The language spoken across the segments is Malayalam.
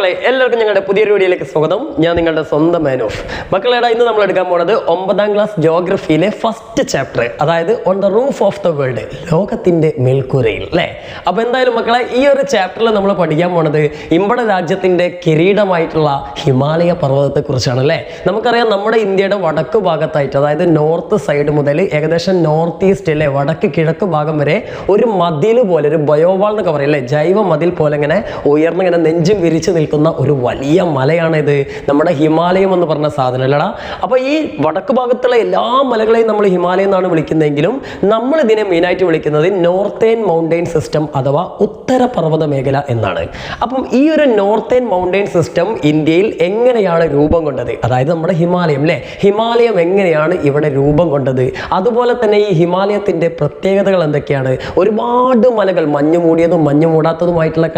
മക്കളെ എല്ലാവർക്കും ഞങ്ങളുടെ പുതിയൊരു വീഡിയോയിലേക്ക് സ്വാഗതം. ഞാൻ നിങ്ങളുടെ സ്വന്തം മാൻ ഓഫ് മക്കളേടാ ഇന്ന് നമ്മൾ എടുക്കാൻ പോണത് ഒമ്പതാം ക്ലാസ് ജോഗ്രഫിയിലെ ഫസ്റ്റ് ചാപ്റ്റർ അതായത് on the roof of the world ലോകത്തിന്റെ മേൽക്കൂരയിൽ അല്ലേ? അപ്പൊ എന്തായാലും മക്കളെ ഈ ഒരു ചാപ്റ്ററിൽ നമ്മൾ പഠിക്കാൻ പോണത് ഇമ്പട രാജ്യത്തിന്റെ കിരീടമായിട്ടുള്ള ഹിമാലയ പർവതത്തെ കുറിച്ചാണ് അല്ലേ? നമുക്കറിയാം നമ്മുടെ ഇന്ത്യയുടെ വടക്ക് ഭാഗത്തായിട്ട് അതായത് നോർത്ത് സൈഡ് മുതൽ ഏകദേശം നോർത്ത് ഈസ്റ്റ് അല്ലേ വടക്ക് കിഴക്ക് ഭാഗം വരെ ഒരു മതിൽ പോലെ ഒരു ബയോവാൾ എന്നൊക്കെ പറയും അല്ലേ? ജൈവ മതിൽ പോലെ ഇങ്ങനെ ഉയർന്നിങ്ങനെ നെഞ്ചും വിരിച്ച് നിൽക്കുന്ന ഒരു വലിയ മലയാണ് ഇത് നമ്മുടെ ഹിമാലയം എന്ന് പറഞ്ഞ സാധനം അല്ലടാ. അപ്പൊ ഈ വടക്ക് ഭാഗത്തുള്ള എല്ലാ മലകളെയും നമ്മൾ ഹിമാലയം എന്നാണ് വിളിക്കുന്നതെങ്കിലും നമ്മൾ ഇതിനെ മെയിനായിട്ട് വിളിക്കുന്നത് നോർത്തേൺ മൗണ്ടെയിൻ സിസ്റ്റം അഥവാ ഉത്തര പർവത മേഖല എന്നാണ്. അപ്പം ഈ ഒരു നോർത്തേൺ മൗണ്ടെയിൻ സിസ്റ്റം ഇന്ത്യയിൽ എങ്ങനെയാണ് രൂപം കൊണ്ടത്? അതായത് നമ്മുടെ ഹിമാലയം അല്ലേ ഹിമാലയം എങ്ങനെയാണ് ഇവിടെ രൂപം കൊണ്ടത്? അതുപോലെ തന്നെ ഈ ഹിമാലയത്തിന്റെ പ്രത്യേകതകൾ എന്തൊക്കെയാണ്? ഒരുപാട് മലകൾ മഞ്ഞ് മൂടിയതും മഞ്ഞ് മൂടാത്തതുമായിട്ടുള്ള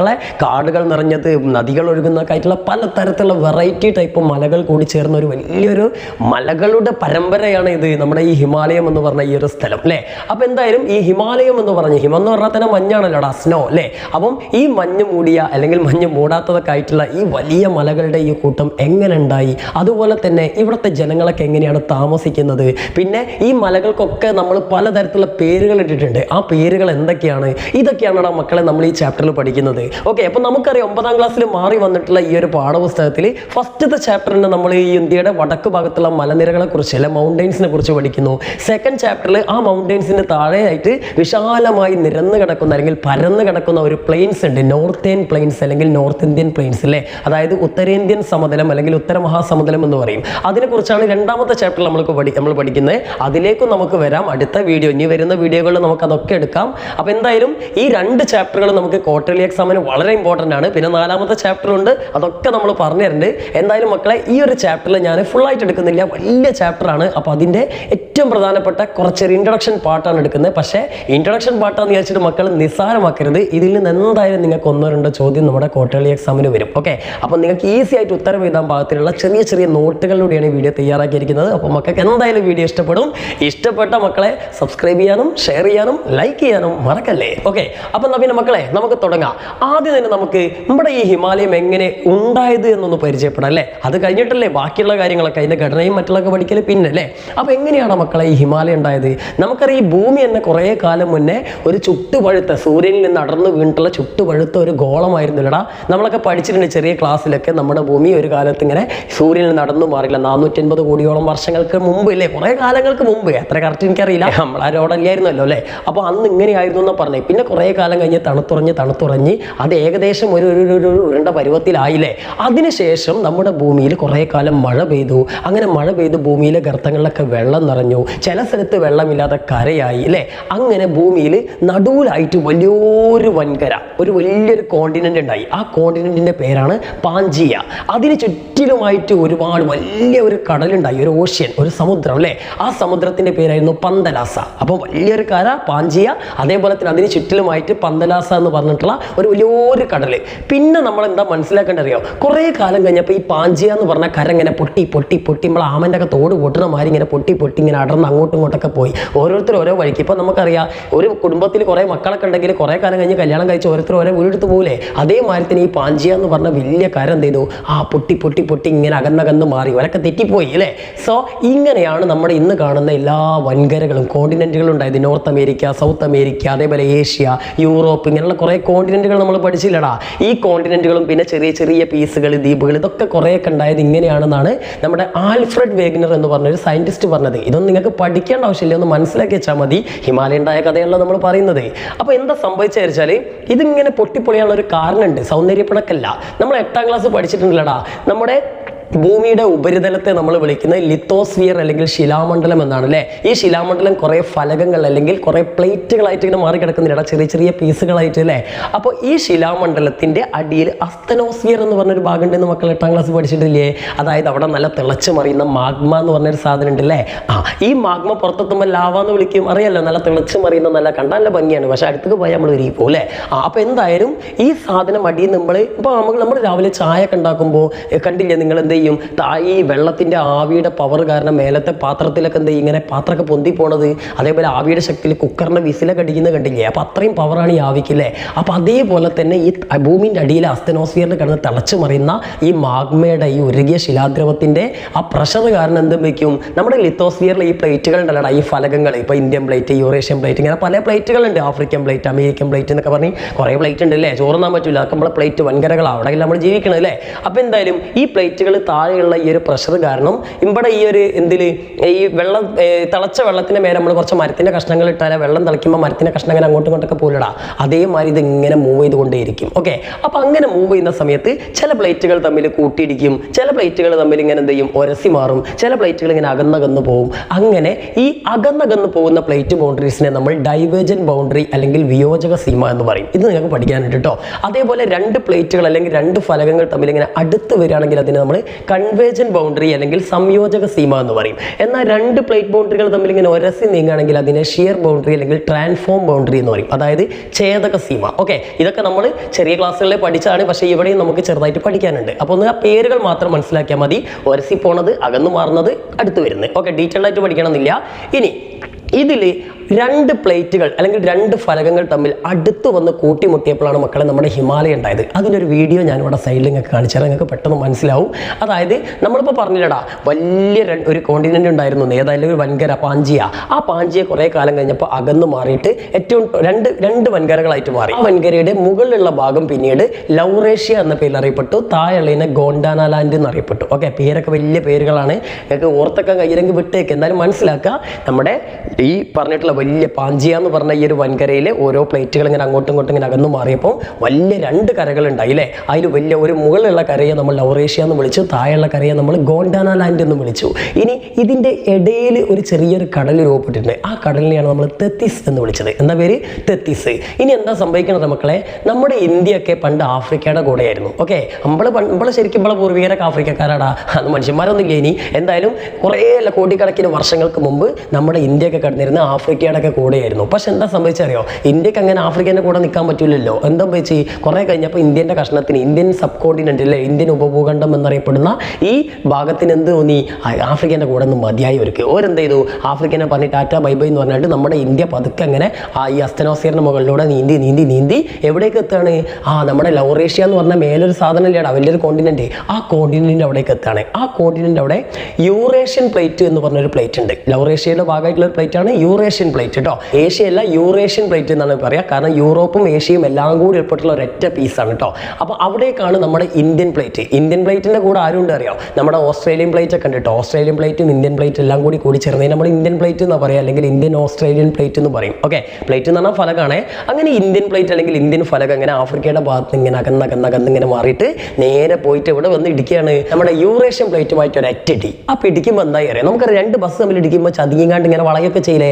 കാടുകൾ നിറഞ്ഞത് നദികൾ ഒഴുകുന്നതൊക്കെ ആയിട്ടുള്ള പലതരത്തിലുള്ള വെറൈറ്റി ടൈപ്പ് മലകൾ കൂടി ചേർന്ന ഒരു വലിയൊരു മലകളുടെ പരമ്പരയാണ് ഇത് നമ്മുടെ ഈ ഹിമാലയം എന്ന് പറഞ്ഞ ഈ ഒരു സ്ഥലം അല്ലേ? അപ്പം എന്തായാലും ഈ ഹിമാലയം എന്ന് പറഞ്ഞ ഹിമം എന്ന് പറഞ്ഞാൽ തന്നെ മഞ്ഞാണല്ലോടാ സ്നോ അല്ലേ? അപ്പം ഈ മഞ്ഞ് മൂടിയ അല്ലെങ്കിൽ മഞ്ഞ് മൂടാത്തതൊക്കെ ആയിട്ടുള്ള ഈ വലിയ മലകളുടെ ഈ കൂട്ടം എങ്ങനെ ഉണ്ടായി? അതുപോലെ തന്നെ ഇവിടുത്തെ ജനങ്ങളൊക്കെ എങ്ങനെയാണ് താമസിക്കുന്നത്? പിന്നെ ഈ മലകൾക്കൊക്കെ നമ്മൾ പലതരത്തിലുള്ള പേരുകൾ ഇട്ടിട്ടുണ്ട്. ആ പേരുകൾ എന്തൊക്കെയാണ്? ഇതൊക്കെയാണ് മക്കളെ നമ്മൾ ഈ ചാപ്റ്ററിൽ പഠിക്കുന്നത്. ഓക്കെ അപ്പം നമുക്കറിയാം ഒമ്പതാം ക്ലാസ്സിൽ മാറി വന്നിട്ടുള്ള ഈ ഒരു പാഠപുസ്തകത്തിൽ ഫസ്റ്റത്തെ ചാപ്റ്ററിന് നമ്മൾ ഈ ഇന്ത്യയുടെ വടക്ക് ഭാഗത്തുള്ള മലനിരകളെ കുറിച്ച് അല്ലെ മൗണ്ടൈൻസിനെ കുറിച്ച് പഠിക്കുന്നു. സെക്കൻഡ് ചാപ്റ്ററിൽ ആ മൗണ്ടൈൻസിന് താഴെയായിട്ട് വിശാലമായി നിരന്ന് കിടക്കുന്ന അല്ലെങ്കിൽ പരന്ന് കിടക്കുന്ന ഒരു പ്ലെയിൻസ് ഉണ്ട്. നോർത്തേൺ പ്ലെയിൻസ് അല്ലെങ്കിൽ നോർത്ത് ഇന്ത്യൻ പ്ലെയിൻസ് അല്ലേ? അതായത് ഉത്തരേന്ത്യൻ സമതലം അല്ലെങ്കിൽ ഉത്തര മഹാസമുദ്രം എന്ന് പറയും. അതിനെക്കുറിച്ചാണ് രണ്ടാമത്തെ ചാപ്റ്ററിൽ നമ്മൾക്ക് പഠി നമ്മൾ പഠിക്കുന്നത്. അതിലേക്കും നമുക്ക് വരാം. അടുത്ത വീഡിയോ ഇനി വരുന്ന വീഡിയോകളിൽ നമുക്ക് അതൊക്കെ എടുക്കാം. അപ്പോൾ എന്തായാലും ഈ രണ്ട് ചാപ്റ്ററുകൾ നമുക്ക് ക്വാർട്ടർലി എക്സാമിന് വളരെ ഇമ്പോർട്ടന്റ് ആണ്. പിന്നെ നാലാമത്തെ ചാപ്റ്റർ ഉണ്ട്. അതൊക്കെ നമ്മൾ പറഞ്ഞു തരുന്നുണ്ട് എന്തായാലും മക്കളെ ഈ ഒരു ചാപ്റ്ററിൽ ഞാൻ ഫുൾ ആയിട്ട് എടുക്കുന്നില്ല. വലിയ ചാപ്റ്ററാണ് അപ്പോൾ അതിന്റെ ഏറ്റവും പ്രധാനപ്പെട്ട കുറച്ചൊരു ഇൻട്രൊഡക്ഷൻ പാട്ടാണ് എടുക്കുന്നത്. പക്ഷേ ഇൻട്രൊഡക്ഷൻ പാട്ടാണെന്ന് വിചാരിച്ചിട്ട് മക്കൾ നിസ്സാരമാക്കരുത്. ഇതിൽ നിന്ന് എന്തായാലും നിങ്ങൾക്ക് ഒന്നോ രണ്ടോ ചോദ്യം നമ്മുടെ ക്വാർട്ടർലി എക്സാമിന് വരും. ഓക്കെ അപ്പോൾ നിങ്ങൾക്ക് ഈസി ആയിട്ട് ഉത്തരം എഴുതാൻ പാകത്തിലുള്ള ചെറിയ ചെറിയ നോട്ടുകളിലൂടെയാണ് ഈ വീഡിയോ തയ്യാറാക്കിയിരിക്കുന്നത്. അപ്പോൾ മക്കൾക്ക് എന്തായാലും വീഡിയോ ഇഷ്ടപ്പെടും. ഇഷ്ടപ്പെട്ട മക്കളെ സബ്സ്ക്രൈബ് ചെയ്യാനും ഷെയർ ചെയ്യാനും ലൈക്ക് ചെയ്യാനും മറക്കല്ലേ? ഓക്കെ അപ്പം എന്നാ പിന്നെ മക്കളെ നമുക്ക് തുടങ്ങാം. ആദ്യം തന്നെ നമുക്ക് നമ്മുടെ ഈ ഹിമാലയം ഉണ്ടായത് എന്നൊന്ന് പരിചയപ്പെടാം അല്ലേ അത് കഴിഞ്ഞിട്ടല്ലേ ബാക്കിയുള്ള കാര്യങ്ങളൊക്കെ അതിന്റെ ഘടനയും മറ്റുള്ളതൊക്കെ പഠിക്കൽ പിന്നെ അല്ലേ അപ്പോൾ എങ്ങനെയാണ് മക്കളെ ഈ ഹിമാലയം ഉണ്ടായത് നമുക്കറിയാം ഈ ഭൂമി തന്നെ കുറേ കാലം മുന്നേ ഒരു ചുട്ടുപഴുത്ത സൂര്യനിൽ നിന്ന് അടർന്നു വീണിട്ടുള്ള ചുട്ടുപഴുത്ത ഒരു ഗോളമായിരുന്നില്ലടാ നമ്മളൊക്കെ പഠിച്ചിട്ടുണ്ട് ചെറിയ ക്ലാസ്സിലൊക്കെ നമ്മുടെ ഭൂമി ഒരു കാലത്ത് ഇങ്ങനെ സൂര്യനിൽ നിന്ന് നടന്നു മാറില്ല നാനൂറ്റൻപത് കോടിയോളം വർഷങ്ങൾക്ക് മുമ്പ് ഇല്ലേ കുറേ കാലങ്ങൾക്ക് മുമ്പ് എത്ര കറക്റ്റ് എനിക്കറിയില്ല നമ്മളാരോടല്ലായിരുന്നല്ലോ അല്ലേ അപ്പോൾ അന്ന് ഇങ്ങനെയായിരുന്നു എന്ന് പറഞ്ഞേ പിന്നെ കുറേ കാലം കഴിഞ്ഞ് തണുത്തുറഞ്ഞ് തണുത്തുറഞ്ഞ് അത് ഏകദേശം ഒരു ഒരു ഉരുണ്ട പരുവത്തിലായില്ലേ അതിനുശേഷം നമ്മുടെ ഭൂമിയിൽ കുറേ കാലം മഴ പെയ്തു. അങ്ങനെ മഴ പെയ്ത് ഭൂമിയിലെ ഗർത്തങ്ങളിലൊക്കെ വെള്ളം നിറഞ്ഞു. ചില സ്ഥലത്ത് വെള്ളമില്ലാതെ കരയായി അല്ലേ? അങ്ങനെ ഭൂമിയിൽ നടുവിലായിട്ട് വലിയൊരു വൻകര ഒരു വലിയൊരു കോണ്ടിനെന്റ് ഉണ്ടായി. ആ കോണ്ടിനെന്റിന്റെ പേരാണ് പാഞ്ചിയ അതിന് ചുറ്റിലുമായിട്ട് ഒരുപാട് വലിയ ഒരു കടലുണ്ടായി ഒരു ഓഷ്യൻ ഒരു സമുദ്രം അല്ലേ? ആ സമുദ്രത്തിന്റെ പേരായിരുന്നു പന്തലാസ. അപ്പോൾ വലിയൊരു കര പാഞ്ചിയ അതേപോലെ തന്നെ അതിന് ചുറ്റിലുമായിട്ട് പന്തലാസ എന്ന് പറഞ്ഞിട്ടുള്ള ഒരു വലിയൊരു കടൽ പിന്നെ നമ്മൾ എന്താ മനസ്സിലാക്കേണ്ടത് അറിയാം കുറേ കാലം കഴിഞ്ഞപ്പോൾ ഈ പാഞ്ചിയ എന്ന് പറഞ്ഞ കര ഇങ്ങനെ പൊട്ടി പൊട്ടി പൊട്ടി നമ്മൾ ആമന്റെ ഒക്കെ തോട് പൊട്ടുന്ന മാതിരി ഇങ്ങനെ പൊട്ടി പൊട്ടി ഇങ്ങനെ അടർന്ന് അങ്ങോട്ടും ഇങ്ങോട്ടൊക്കെ പോയി. ഓരോരുത്തർ ഓരോ വഴിക്ക്. ഇപ്പോൾ നമുക്കറിയാം ഒരു കുടുംബത്തിൽ കുറേ മക്കളൊക്കെ ഉണ്ടെങ്കിൽ കുറേ കാലം കഴിഞ്ഞ് കല്യാണം കഴിച്ച് ഓരോരുത്തർ ഓരോ വീടെടുത്ത് പോകില്ലേ അതേമാതിരി തന്നെ ഈ പാഞ്ചിയ എന്ന് പറഞ്ഞ വലിയ കര എന്ത് ചെയ്തു? ആ പൊട്ടി പൊട്ടി പൊട്ടി ഇങ്ങനെ അകന്നകന്ന് മാറി. അവരൊക്കെ തെറ്റിപ്പോയി അല്ലേ? സോ ഇങ്ങനെയാണ് നമ്മുടെ ഇന്ന് കാണുന്ന എല്ലാ വൻകരകളും കോണ്ടിനെന്റുകളും ഉണ്ടായത്. നോർത്ത് അമേരിക്ക സൗത്ത് അമേരിക്ക അതേപോലെ ഏഷ്യ യൂറോപ്പ് ഇങ്ങനെയുള്ള കുറേ കോണ്ടിനെന്റുകൾ നമ്മൾ പഠിച്ചില്ലടാ. ഈ കോണ്ടിനെന്റുകളും പിന്നെ ചെറിയ ചെറിയ പീസുകൾ ദ്വീപുകൾ ഇതൊക്കെ കുറേയൊക്കെ ഉണ്ടായത് ഇങ്ങനെയാണെന്നാണ് നമ്മുടെ ആൽഫ്രഡ് വേഗ്നർ എന്ന് പറഞ്ഞ ഒരു സയന്റിസ്റ്റ് പറഞ്ഞത്. ഇതൊന്നും നിങ്ങൾക്ക് പഠിക്കേണ്ട ആവശ്യമില്ല ഒന്ന് മനസ്സിലാക്കി വെച്ചാൽ മതി. ഹിമാലയ ഉണ്ടായ കഥയല്ല നമ്മൾ പറയുന്നത്. അപ്പോൾ എന്താ സംഭവിച്ചത് വെച്ചാൽ ഇതിങ്ങനെ പൊട്ടിപ്പൊളിയാനുള്ള ഒരു കാരണമുണ്ട്. സൗന്ദര്യപ്പിണക്കല്ല. നമ്മൾ എട്ടാം ക്ലാസ് പഠിച്ചിട്ടുണ്ടല്ലടാ. നമ്മുടെ ഭൂമിയുടെ ഉപരിതലത്തെ നമ്മൾ വിളിക്കുന്നത് ലിത്തോസ്ഫിയർ അല്ലെങ്കിൽ ശിലാമണ്ഡലം എന്നാണ് അല്ലേ? ഈ ശിലാമണ്ഡലം കുറേ ഫലകങ്ങൾ അല്ലെങ്കിൽ കുറേ പ്ലേറ്റുകളായിട്ട് ഇങ്ങനെ മാറി കിടക്കുന്നില്ല ചെറിയ ചെറിയ പീസുകളായിട്ട് അല്ലേ? അപ്പോൾ ഈ ശിലാമണ്ഡലത്തിന്റെ അടിയിൽ അസ്തനോസ്ഫിയർ എന്ന് പറഞ്ഞൊരു ഭാഗം ഉണ്ടെന്ന് മക്കൾ എട്ടാം ക്ലാസ് പഠിച്ചിട്ടില്ലേ? അതായത് അവിടെ നല്ല തിളച്ച് മറിയുന്ന മാഗ്മ എന്ന് പറഞ്ഞൊരു സാധനം ഉണ്ട് അല്ലേ? ആ ഈ മാഗ്മ പുറത്തെത്തുമ്പോൾ ലാവ എന്ന് വിളിക്കും. അറിയാലോ നല്ല തിളച്ച് മറിയുന്ന നല്ല കണ്ടാൽ നല്ല ഭംഗിയാണ്. പക്ഷെ അടുത്തേക്ക് പോയാൽ നമ്മൾ വരിക പോലെ ആ അപ്പോൾ എന്തായാലും ഈ സാധനം അടിയിൽ നമ്മൾ ഇപ്പോൾ നമ്മൾ നമ്മൾ രാവിലെ ചായ ഒക്കെ ഉണ്ടാക്കുമ്പോൾ കണ്ടില്ലേ നിങ്ങൾ എന്ത് ചെയ്യും. താ- ഈ വെള്ളത്തിന്റെ ആവിയുടെ പവർ കാരണം മേലത്തെ പാത്രത്തിലൊക്കെ എന്ത് ഇങ്ങനെ പാത്രമൊക്കെ പൊന്തി പോണത്. അതേപോലെ ആവിയുടെ ശക്തിയിൽ കുക്കറിന്റെ വിസിലൊക്കെ അടിക്കുന്ന കണ്ടില്ലേ? അപ്പോൾ അത്രയും പവറാണ് ഈ ആവിക്കില്ലേ അപ്പോൾ അതേപോലെ തന്നെ ഈ ഭൂമിന്റെ അടിയിലെ അസ്തനോസ്ഫിയറിൽ കിടന്ന് തിളച്ചു മറിയുന്ന ഈ മാഗ്മയുടെ ഈ ഉരുകിയ ശിലാദ്രവത്തിന്റെ ആ പ്രഷർ കാരണം എന്തും വയ്ക്കും? നമ്മുടെ ലിത്തോസ്ഫിയറിൽ ഈ പ്ലേറ്റുകൾ ഉണ്ടല്ലോ ഈ ഫലകങ്ങൾ ഇപ്പോൾ ഇന്ത്യൻ പ്ലേറ്റ് യൂറേഷ്യൻ പ്ലേറ്റ് ഇങ്ങനെ പല പ്ലേറ്റുകളുണ്ട് ആഫ്രിക്കൻ പ്ലേറ്റ് അമേരിക്കൻ പ്ലേറ്റ് എന്നൊക്കെ പറഞ്ഞ് കുറേ പ്ലേറ്റ് ഉണ്ട് അല്ലേ ചോറുന്നാൻ പറ്റില്ല അതൊക്കെ നമ്മളെ പ്ലേറ്റ് വൻകരകളാണ് അവിടെ നമ്മൾ ജീവിക്കണം അല്ലേ അപ്പോൾ എന്തായാലും ഈ പ്ലേറ്റുകൾ താഴെയുള്ള ഈ ഒരു പ്രഷർ കാരണം ഇവിടെ ഈ ഒരു എന്തിൽ ഈ വെള്ളം തിളച്ച വെള്ളത്തിന്റെ മേലെ നമ്മൾ കുറച്ച് മരത്തിന്റെ കഷ്ണങ്ങൾ ഇട്ടാൽ വെള്ളം തിളയ്ക്കുമ്പോൾ മരത്തിന്റെ കഷ്ണം അങ്ങനെ അങ്ങോട്ടും ഇങ്ങോട്ടൊക്കെ പോലിടാ. അതേമാതിരി ഇത് ഇങ്ങനെ മൂവ് ചെയ്തുകൊണ്ടേയിരിക്കും ഓക്കെ അപ്പോൾ അങ്ങനെ മൂവ് ചെയ്യുന്ന സമയത്ത് ചില പ്ലേറ്റുകൾ തമ്മിൽ കൂട്ടിയിടിക്കും. ചില പ്ലേറ്റുകൾ തമ്മിൽ ഇങ്ങനെ എന്ത് ചെയ്യും? ഒരസി മാറും. ചില പ്ലേറ്റുകൾ ഇങ്ങനെ അകന്നകന്ന് പോകും അങ്ങനെ ഈ അകന്നകന്ന് പോകുന്ന പ്ലേറ്റ് ബൗണ്ടറീസിനെ നമ്മൾ ഡൈവേജൻ ബൗണ്ടറി അല്ലെങ്കിൽ വിയോജക സീമ എന്ന് പറയും. ഇത് നിങ്ങൾക്ക് പഠിക്കാനുണ്ട് കേട്ടോ. അതേപോലെ രണ്ട് പ്ലേറ്റുകൾ അല്ലെങ്കിൽ രണ്ട് ഫലകങ്ങൾ തമ്മിൽ ഇങ്ങനെ അടുത്ത് വരികയാണെങ്കിൽ അതിനെ നമ്മൾ കൺവേജൻ ബൗണ്ടറി അല്ലെങ്കിൽ സംയോജക സീമ എന്ന് പറയും. എന്നാൽ രണ്ട് പ്ലേറ്റ് ബൗണ്ടറികൾ തമ്മിൽ ഇങ്ങനെ ഒരസി നീങ്ങുകയാണെങ്കിൽ അതിനെ ഷിയർ ബൗണ്ടറി അല്ലെങ്കിൽ ട്രാൻസ്ഫോം ബൗണ്ടറി എന്ന് പറയും. അതായത് ഛേദക സീമ. ഓക്കെ ഇതൊക്കെ നമ്മൾ ചെറിയ ക്ലാസ്സുകളിൽ പഠിച്ചാണ്. പക്ഷേ ഇവിടെയും നമുക്ക് ചെറുതായിട്ട് പഠിക്കാനുണ്ട്. അപ്പോൾ ഒന്ന് ആ പേരുകൾ മാത്രം മനസ്സിലാക്കിയാൽ മതി. ഒരസി പോണത് അകന്നു മാറുന്നത് അടുത്ത് വരുന്നത്. ഓക്കെ ഡീറ്റെയിൽ ആയിട്ട് പഠിക്കണമെന്നില്ല. ഇനി ഇതിൽ രണ്ട് പ്ലേറ്റുകൾ അല്ലെങ്കിൽ രണ്ട് ഫലകങ്ങൾ തമ്മിൽ അടുത്ത് വന്ന് കൂട്ടിമുട്ടിയപ്പോഴാണ് മക്കളെ നമ്മുടെ ഹിമാലയ ഉണ്ടായത്. അതിനൊരു വീഡിയോ ഞാനിവിടെ സൈഡിൽ നിങ്ങൾക്ക് കാണിച്ചാൽ നിങ്ങൾക്ക് പെട്ടെന്ന് മനസ്സിലാവും. അതായത് നമ്മളിപ്പോൾ പറഞ്ഞില്ലടാ വലിയ ഒരു കോണ്ടിനെന്റ് ഉണ്ടായിരുന്നു. ഏതായാലും ഒരു വൻകര പാഞ്ചിയ. ആ പാഞ്ചിയ കുറേ കാലം കഴിഞ്ഞപ്പോൾ അകന്ന് മാറിയിട്ട് ഏറ്റവും രണ്ട് രണ്ട് വൻകരകളായിട്ട് മാറി. ആ വൻകരയുടെ മുകളിലുള്ള ഭാഗം പിന്നീട് ലൗറേഷ്യ എന്ന പേരിൽ അറിയപ്പെട്ടു. താഴെയുള്ളതിനെ ഗോണ്ടാനാലാൻഡ് എന്നറിയപ്പെട്ടു. ഓക്കെ പേരൊക്കെ വലിയ പേരുകളാണ്. നിങ്ങൾക്ക് ഓർത്തൊക്കെ കയ്യിലെങ്കിൽ വിട്ടേക്ക്. എന്നാലും മനസ്സിലാക്കുക നമ്മുടെ ഈ പറഞ്ഞിട്ടുള്ള വലിയ പാഞ്ചിയ എന്ന് പറഞ്ഞ ഈ ഒരു വൻകരയിൽ ഓരോ പ്ലേറ്റുകൾ ഇങ്ങനെ അങ്ങോട്ടും ഇങ്ങോട്ടും ഇങ്ങനെ അകന്നു മാറിയപ്പോൾ വലിയ രണ്ട് കരകളുണ്ടായി അല്ലേ അതിൽ വലിയ ഒരു മുകളിലുള്ള കരയെ നമ്മൾ ലൗറേഷ്യ എന്ന് വിളിച്ചു താഴെയുള്ള കരയെ നമ്മൾ ഗോണ്ടാന ലാൻഡ് എന്ന് വിളിച്ചു. ഇനി ഇതിന്റെ ഇടയിൽ ഒരു ചെറിയൊരു കടൽ രൂപപ്പെട്ടിട്ടുണ്ട്. ആ കടലിനെയാണ് നമ്മൾ തെത്തിസ് എന്ന് വിളിച്ചത്. എന്താ പേര്? തെത്തിസ്. ഇനി എന്താ സംഭവിക്കുന്നത് മക്കളെ? നമ്മുടെ ഇന്ത്യയൊക്കെ പണ്ട് ആഫ്രിക്കയുടെ കൂടെയായിരുന്നു. ഓക്കെ? നമ്മൾ നമ്മൾ ശരിക്കും നമ്മളെ പൂർവികരൊക്കെ ആഫ്രിക്കക്കാരാടാ. അത് മനുഷ്യന്മാരൊന്നും ഇനി. എന്തായാലും കുറേ കോടിക്കണക്കിന് വർഷങ്ങൾക്ക് മുമ്പ് നമ്മുടെ ഇന്ത്യയൊക്കെ കടന്നിരുന്ന ആഫ്രിക്കയുടെ ഒക്കെ കൂടെയായിരുന്നു. പക്ഷെ എന്താ സംഭവിച്ചറിയോ ഇന്ത്യയ്ക്ക് അങ്ങനെ ആഫ്രിക്കന്റെ കൂടെ നിൽക്കാൻ പറ്റില്ലല്ലോ എന്താ വെച്ച് കുറേ കഴിഞ്ഞപ്പോൾ ഇന്ത്യന്റെ കഷ്ണത്തിന് ഇന്ത്യൻ സബ് കോണ്ടിനെന്റ് അല്ലേ ഇന്ത്യൻ ഉപഭൂഖണ്ഡം എന്നറിയപ്പെടുന്ന ഈ ഭാഗത്തിന് എന്ത് തോന്നി? ആഫ്രിക്കന്റെ കൂടെ നിന്ന് മതിയായി ഒരുക്ക്. ഓരെന്ത് ചെയ്തു? ആഫ്രിക്കനെ പറഞ്ഞ് ടാറ്റ ബൈ ബൈ എന്ന് പറഞ്ഞിട്ട് നമ്മുടെ ഇന്ത്യ പതുക്കെ അങ്ങനെ ആ ഈ അസ്തനോസിയറിന്റെ മുകളിലൂടെ നീന്തി നീന്തി നീന്തി എവിടേക്ക് എത്താണ് ആ നമ്മുടെ ലൗറേഷ്യ എന്ന് പറഞ്ഞ മേലൊരു സാധനം ഇല്ലടാ വലിയൊരു കോണ്ടിനെന്റ് ആ കോണ്ടിനെന്റ് അവിടേക്ക് എത്താണ് ആ കോണ്ടിനെന്റ് അവിടെ യൂറേഷ്യൻ പ്ലേറ്റ് എന്ന് പറഞ്ഞൊരു പ്ലേറ്റ് ഉണ്ട്. ലൗറേഷ്യയുടെ ഭാഗമായിട്ടുള്ള ഒരു പ്ലേറ്റാണ് യൂറേഷ്യൻ പ്ലേറ്റ് കേട്ടോ ഏഷ്യ അല്ല യൂറേഷ്യൻ പ്ലേറ്റ് എന്നാണ് പറയുക കാരണം യൂറോപ്പും ഏഷ്യയും എല്ലാം കൂടി ഉൾപ്പെട്ടുള്ള ഒരൊറ്റ പീസാണ് കേട്ടോ അപ്പോൾ അവിടേക്കാണ് നമ്മുടെ ഇന്ത്യൻ പ്ലേറ്റ്. ഇന്ത്യൻ പ്ലേറ്റിന്റെ കൂടെ ആരുണ്ട് അറിയാം? നമ്മുടെ ഓസ്ട്രേലിയൻ പ്ലേറ്റ് ഒക്കെ ഉണ്ട് കേട്ടോ ഓസ്ട്രേലിയൻ പ്ലേറ്റും ഇന്ത്യൻ പ്ലേറ്റ് എല്ലാം കൂടി കൂടി ചേർന്നേ നമ്മൾ ഇന്ത്യൻ പ്ലേറ്റ് എന്ന് പറയാം? അല്ലെങ്കിൽ ഇന്ത്യൻ ഓസ്ട്രേലിയൻ പ്ലേറ്റ് എന്ന് പറയും. ഓക്കെ? പ്ലേറ്റ് എന്ന് പറഞ്ഞാൽ ഫലകാണ്. അങ്ങനെ ഇന്ത്യൻ പ്ലേറ്റ് അല്ലെങ്കിൽ ഇന്ത്യൻ ഫലകം അങ്ങനെ ആഫ്രിക്കയുടെ ഭാഗത്ത് ഇങ്ങനെ അകന്ന് അകന്ന് അകന്ന് ഇങ്ങനെ മാറിയിട്ട് നേരെ പോയിട്ട് ഇവിടെ വന്ന് ഇടിക്കുകയാണ്. നമ്മുടെ യൂറേഷ്യൻ പ്ലേറ്റുമായിട്ട് ഒരു അറ്റടി ആ ഇടിക്കുമ്പോൾ എന്തായി അറിയാം? നമുക്ക് രണ്ട് ബസ് തമ്മിൽ ഇടിക്കുമ്പോൾ ചതിങ്ങാണ്ട് ഇങ്ങനെ വളയൊക്കെ ചെയ്യില്ലേ?